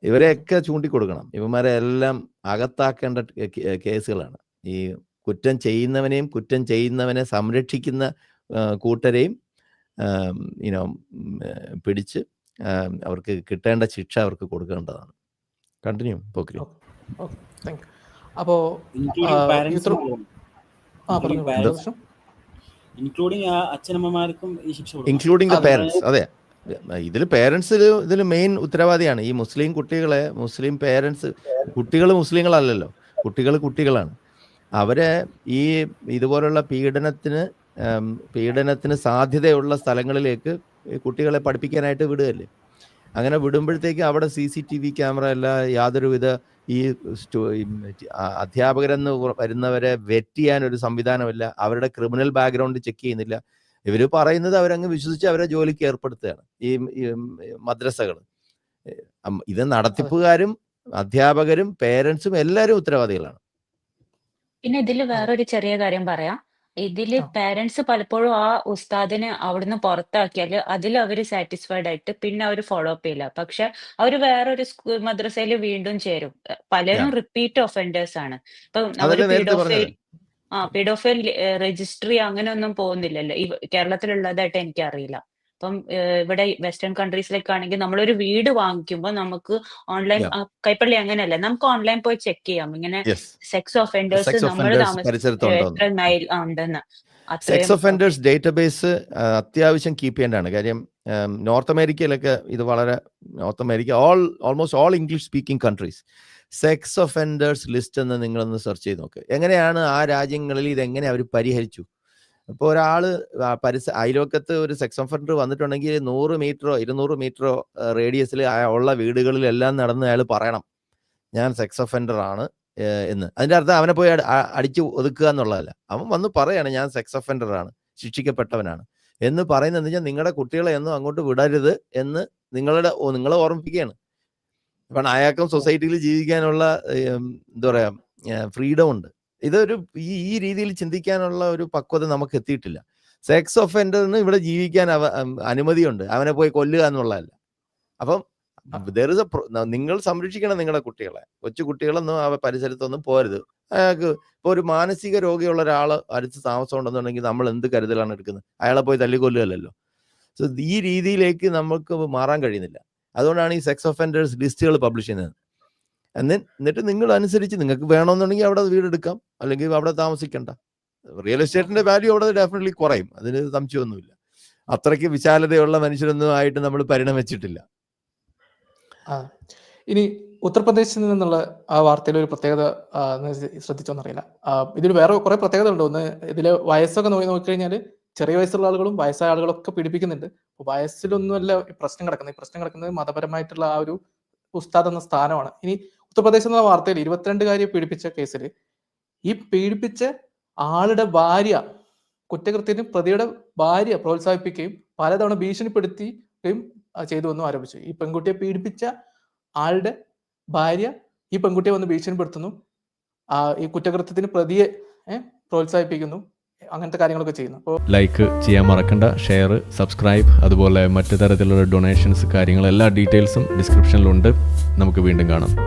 ഇവരെയൊക്കെ ചൂണ്ടിക്കൊടുക്കണം. ഇവന്മാരെ എല്ലാം അകത്താക്കേണ്ട കേസുകളാണ്. ഈ കുറ്റം ചെയ്യുന്നവനെയും കുറ്റം ചെയ്യുന്നവനെ സംരക്ഷിക്കുന്ന കൂട്ടരെയും ഇനോ പിടിച്ച് അവർക്ക് കിട്ടേണ്ട ശിക്ഷ അവർക്ക് കൊടുക്കേണ്ടതാണ്. കണ്ടിന്യൂ പോക്കിലോ അപ്പോ ഇൻക്ലൂഡിംഗ് ആ, അച്ഛനമ്മമാർക്കും ഈ ശിക്ഷ. Including the. പേരൻസ് അതെ. ഇതിൽ പേരൻസ് ഇതിൽ മെയിൻ ഉത്തരവാദിയാണ്. ഈ മുസ്ലിം കുട്ടികളെ മുസ്ലിം പേരൻസ് കുട്ടികൾ മുസ്ലിങ്ങളല്ലല്ലോ. കുട്ടികൾ കുട്ടികളാണ്. അവരെ ഈ ഇതുപോലുള്ള പീഡനത്തിന് പീഡനത്തിന് സാധ്യതയുള്ള സ്ഥലങ്ങളിലേക്ക് ഈ കുട്ടികളെ പഠിപ്പിക്കാനായിട്ട് വിടുകയല്ലേ? അങ്ങനെ വിടുമ്പോഴത്തേക്ക് അവിടെ C C T V camera അല്ല യാതൊരുവിധ ഈ അധ്യാപകരെന്ന് വരുന്നവരെ വെറ്റ് ചെയ്യാൻ ഒരു സംവിധാനമില്ല. അവരുടെ ക്രിമിനൽ ബാക്ക്ഗ്രൗണ്ട് ചെക്ക് ചെയ്യുന്നില്ല. ഇവർ പറയുന്നത് അവരങ്ങ് വിശ്വസിച്ച് അവരെ ജോലിക്ക് ഏർപ്പെടുത്തുകയാണ്. ഈ മദ്രസകൾ ഇത് നടത്തിപ്പുകാരും അധ്യാപകരും പേരൻസും എല്ലാവരും ഉത്തരവാദികളാണ്. പിന്നെ ഇതിൽ വേറൊരു ചെറിയ കാര്യം പറയാം. ഇതിൽ ആ. പാരന്റ്സ് പലപ്പോഴും ആ ഉസ്താദിനെ അവിടുന്ന് പുറത്താക്കിയാൽ അതിൽ അവർ സാറ്റിസ്ഫൈഡ് ആയിട്ട് പിന്നെ അവർ ഫോളോ അപ്പ് ചെയ്യില്ല. പക്ഷെ അവർ വേറൊരു സ്കൂൾ മദ്രസയിൽ വീണ്ടും ചേരും. എ, പലരും റിപ്പീറ്റ് ഒഫൻഡേഴ്സ് ആണ്. ഇപ്പൊ അവർ അതല്ലേ നേരത്തെ പീഡോഫൈൽ ആ പീഡോഫൈൽ രജിസ്ട്രി അങ്ങനെ ഒന്നും പോകുന്നില്ലല്ലോ. ഈ കേരളത്തിലുള്ളതായിട്ട് എനിക്ക് ഏഹ്, ഇവിടെ വെസ്റ്റേൺ കൺട്രീസിലൊക്കെ ആണെങ്കിൽ നമ്മളൊരു വീട് വാങ്ങിക്കുമ്പോൾ നമുക്ക് ഓൺലൈൻ. കൈപ്പള്ളി അങ്ങനെയല്ല. നമുക്ക് ഓൺലൈൻ പോയി ചെക്ക് ചെയ്യാം. ഇങ്ങനെ സെക്സ് ഒഫൻഡേഴ്സ് നമ്മൾ എത്ര മൈൽ ഉണ്ടെന്ന്. സെക്സ് ഒഫൻഡേഴ്സ് ഡേറ്റാബേസ് അത്യാവശ്യം കീപ്പ് ചെയ്യേണ്ടതാണ്. കാര്യം നോർത്ത് അമേരിക്കയിലൊക്കെ ഇത് വളരെ north America all almost all English speaking countries sex offenders list എന്ന് നിങ്ങളൊന്ന് സെർച്ച് ചെയ്ത് നോക്ക്. എങ്ങനെയാണ് ആ രാജ്യങ്ങളിൽ ഇതെങ്ങനെ അവർ പരിഹരിച്ചു? ഇപ്പോൾ ഒരാൾ പരിസ അയൽവക്കത്ത് ഒരു സെക്സ് ഒഫൻഡർ വന്നിട്ടുണ്ടെങ്കിൽ നൂറ് മീറ്ററോ ഇരുന്നൂറ് മീറ്ററോ റേഡിയസിൽ ഉള്ള വീടുകളിലെല്ലാം നടന്ന് അയാൾ പറയണം. ഞാൻ സെക്സ് ഒഫൻഡർ ആണ് എന്ന്. അതിന്റെ അർത്ഥം അവനെ പോയി അടിച്ചു ഒതുക്കുക എന്നുള്ളതല്ല. അവൻ വന്ന് പറയാണ് ഞാൻ സെക്സ് ഒഫൻഡർ ആണ് ശിക്ഷിക്കപ്പെട്ടവനാണ്. എന്ന് പറയുന്നത് വെച്ചാൽ നിങ്ങളുടെ കുട്ടികളെ ഒന്നും അങ്ങോട്ട് വിടരുത് എന്ന് നിങ്ങളുടെ നിങ്ങളെ ഓർമ്മിപ്പിക്കുകയാണ്. ഇപ്പം അയാൾക്കും സൊസൈറ്റിയിൽ ജീവിക്കാനുള്ള എന്താ പറയാ ഫ്രീഡം ഉണ്ട്. ഇതൊരു ഈ ഈ രീതിയിൽ ചിന്തിക്കാനുള്ള ഒരു പക്വത നമുക്ക് എത്തിയിട്ടില്ല. സെക്സ് ഒഫൻഡറിന് ഇവിടെ ജീവിക്കാൻ അവ അനുമതിയുണ്ട്. അവനെ പോയി കൊല്ലുക എന്നുള്ളതല്ല. അപ്പം ദർ ഇസ് എ നിങ്ങൾ സംരക്ഷിക്കണം നിങ്ങളുടെ കുട്ടികളെ. കൊച്ചു കുട്ടികളൊന്നും അവ പരിസരത്തൊന്നും പോരുത്. അയാൾക്ക് ഇപ്പോൾ ഒരു മാനസിക രോഗിയുള്ള ഒരാൾ അടുത്ത് താമസം ഉണ്ടെന്നുണ്ടെങ്കിൽ നമ്മൾ എന്ത് കരുതലാണ് എടുക്കുന്നത്? അയാളെ പോയി തല്ലിക്കൊല്ലുകയല്ലോ സോ ഈ രീതിയിലേക്ക് നമുക്ക് മാറാൻ കഴിയുന്നില്ല. അതുകൊണ്ടാണ് ഈ സെക്സ് ഒഫൻഡേഴ്സ് ലിസ്റ്റുകൾ പബ്ലിഷ് ചെയ്യുന്നത്. എന്നി എന്നിട്ട് നിങ്ങൾ അനുസരിച്ച് നിങ്ങൾക്ക് വേണമെന്നുണ്ടെങ്കിൽ അവിടെ വീടെടുക്കാം അല്ലെങ്കിൽ അവിടെ താമസിക്കണ്ട. റിയൽ എസ്റ്റേറ്റിന്റെ വാല്യൂ അവിടെ ഡെഫിനറ്റ്ലി കുറയും. അതിന് സംശയമൊന്നുമില്ല. അത്രയ്ക്ക് വിശാലതയുള്ള മനുഷ്യരൊന്നും ആയിട്ട് നമ്മൾ പരിണമിച്ചിട്ടില്ല ഇനി ഉത്തർപ്രദേശിൽ നിന്നുള്ള ആ വാർത്തയിൽ ഒരു പ്രത്യേകത ശ്രദ്ധിച്ചോന്നറിയില്ല. ഇതിൽ വേറെ കുറെ പ്രത്യേകത ഉണ്ട് ഒന്ന് ഇതിലെ വയസ്സൊക്കെ നോക്കി നോക്കിക്കഴിഞ്ഞാൽ ചെറിയ വയസ്സുള്ള ആളുകളും വയസ്സായ ആളുകളൊക്കെ പീഡിപ്പിക്കുന്നുണ്ട്. വയസ്സിലൊന്നുമല്ല പ്രശ്നം കിടക്കുന്നത്. ഈ പ്രശ്നം കിടക്കുന്നത് മതപരമായിട്ടുള്ള ആ ഒരു ഉസ്താദ് എന്ന സ്ഥാനമാണ്. ഇനി ഉത്തർപ്രദേശ് എന്ന വാർത്തയിൽ ഇരുപത്തിരണ്ടുകാരിയെ പീഡിപ്പിച്ച കേസിൽ ഈ പീഡിപ്പിച്ച ആളുടെ ഭാര്യ കുറ്റകൃത്യത്തിന് പ്രതിയുടെ ഭാര്യ പ്രോത്സാഹിപ്പിക്കുകയും പലതവണ ഭീഷണിപ്പെടുത്തുകയും ആ, ചെയ്തു എന്നും ആരോപിച്ചു. ഈ പെൺകുട്ടിയെ പീഡിപ്പിച്ച ആളുടെ ഭാര്യ ഈ പെൺകുട്ടിയെ വന്ന് ഭീഷണിപ്പെടുത്തുന്നു. ഈ കുറ്റകൃത്യത്തിന് പ്രതിയെ പ്രോത്സാഹിപ്പിക്കുന്നു. അങ്ങനത്തെ കാര്യങ്ങളൊക്കെ ചെയ്യുന്നു. അപ്പോൾ ലൈക്ക് ചെയ്യാൻ മറക്കണ്ട ഷെയർ സബ്സ്ക്രൈബ് അതുപോലെ മറ്റു തരത്തിലുള്ള ഡൊണേഷൻസ് കാര്യങ്ങൾ എല്ലാ ഡീറ്റെയിൽസും ഡിസ്ക്രിപ്ഷനിലുണ്ട് നമുക്ക് വീണ്ടും കാണാം.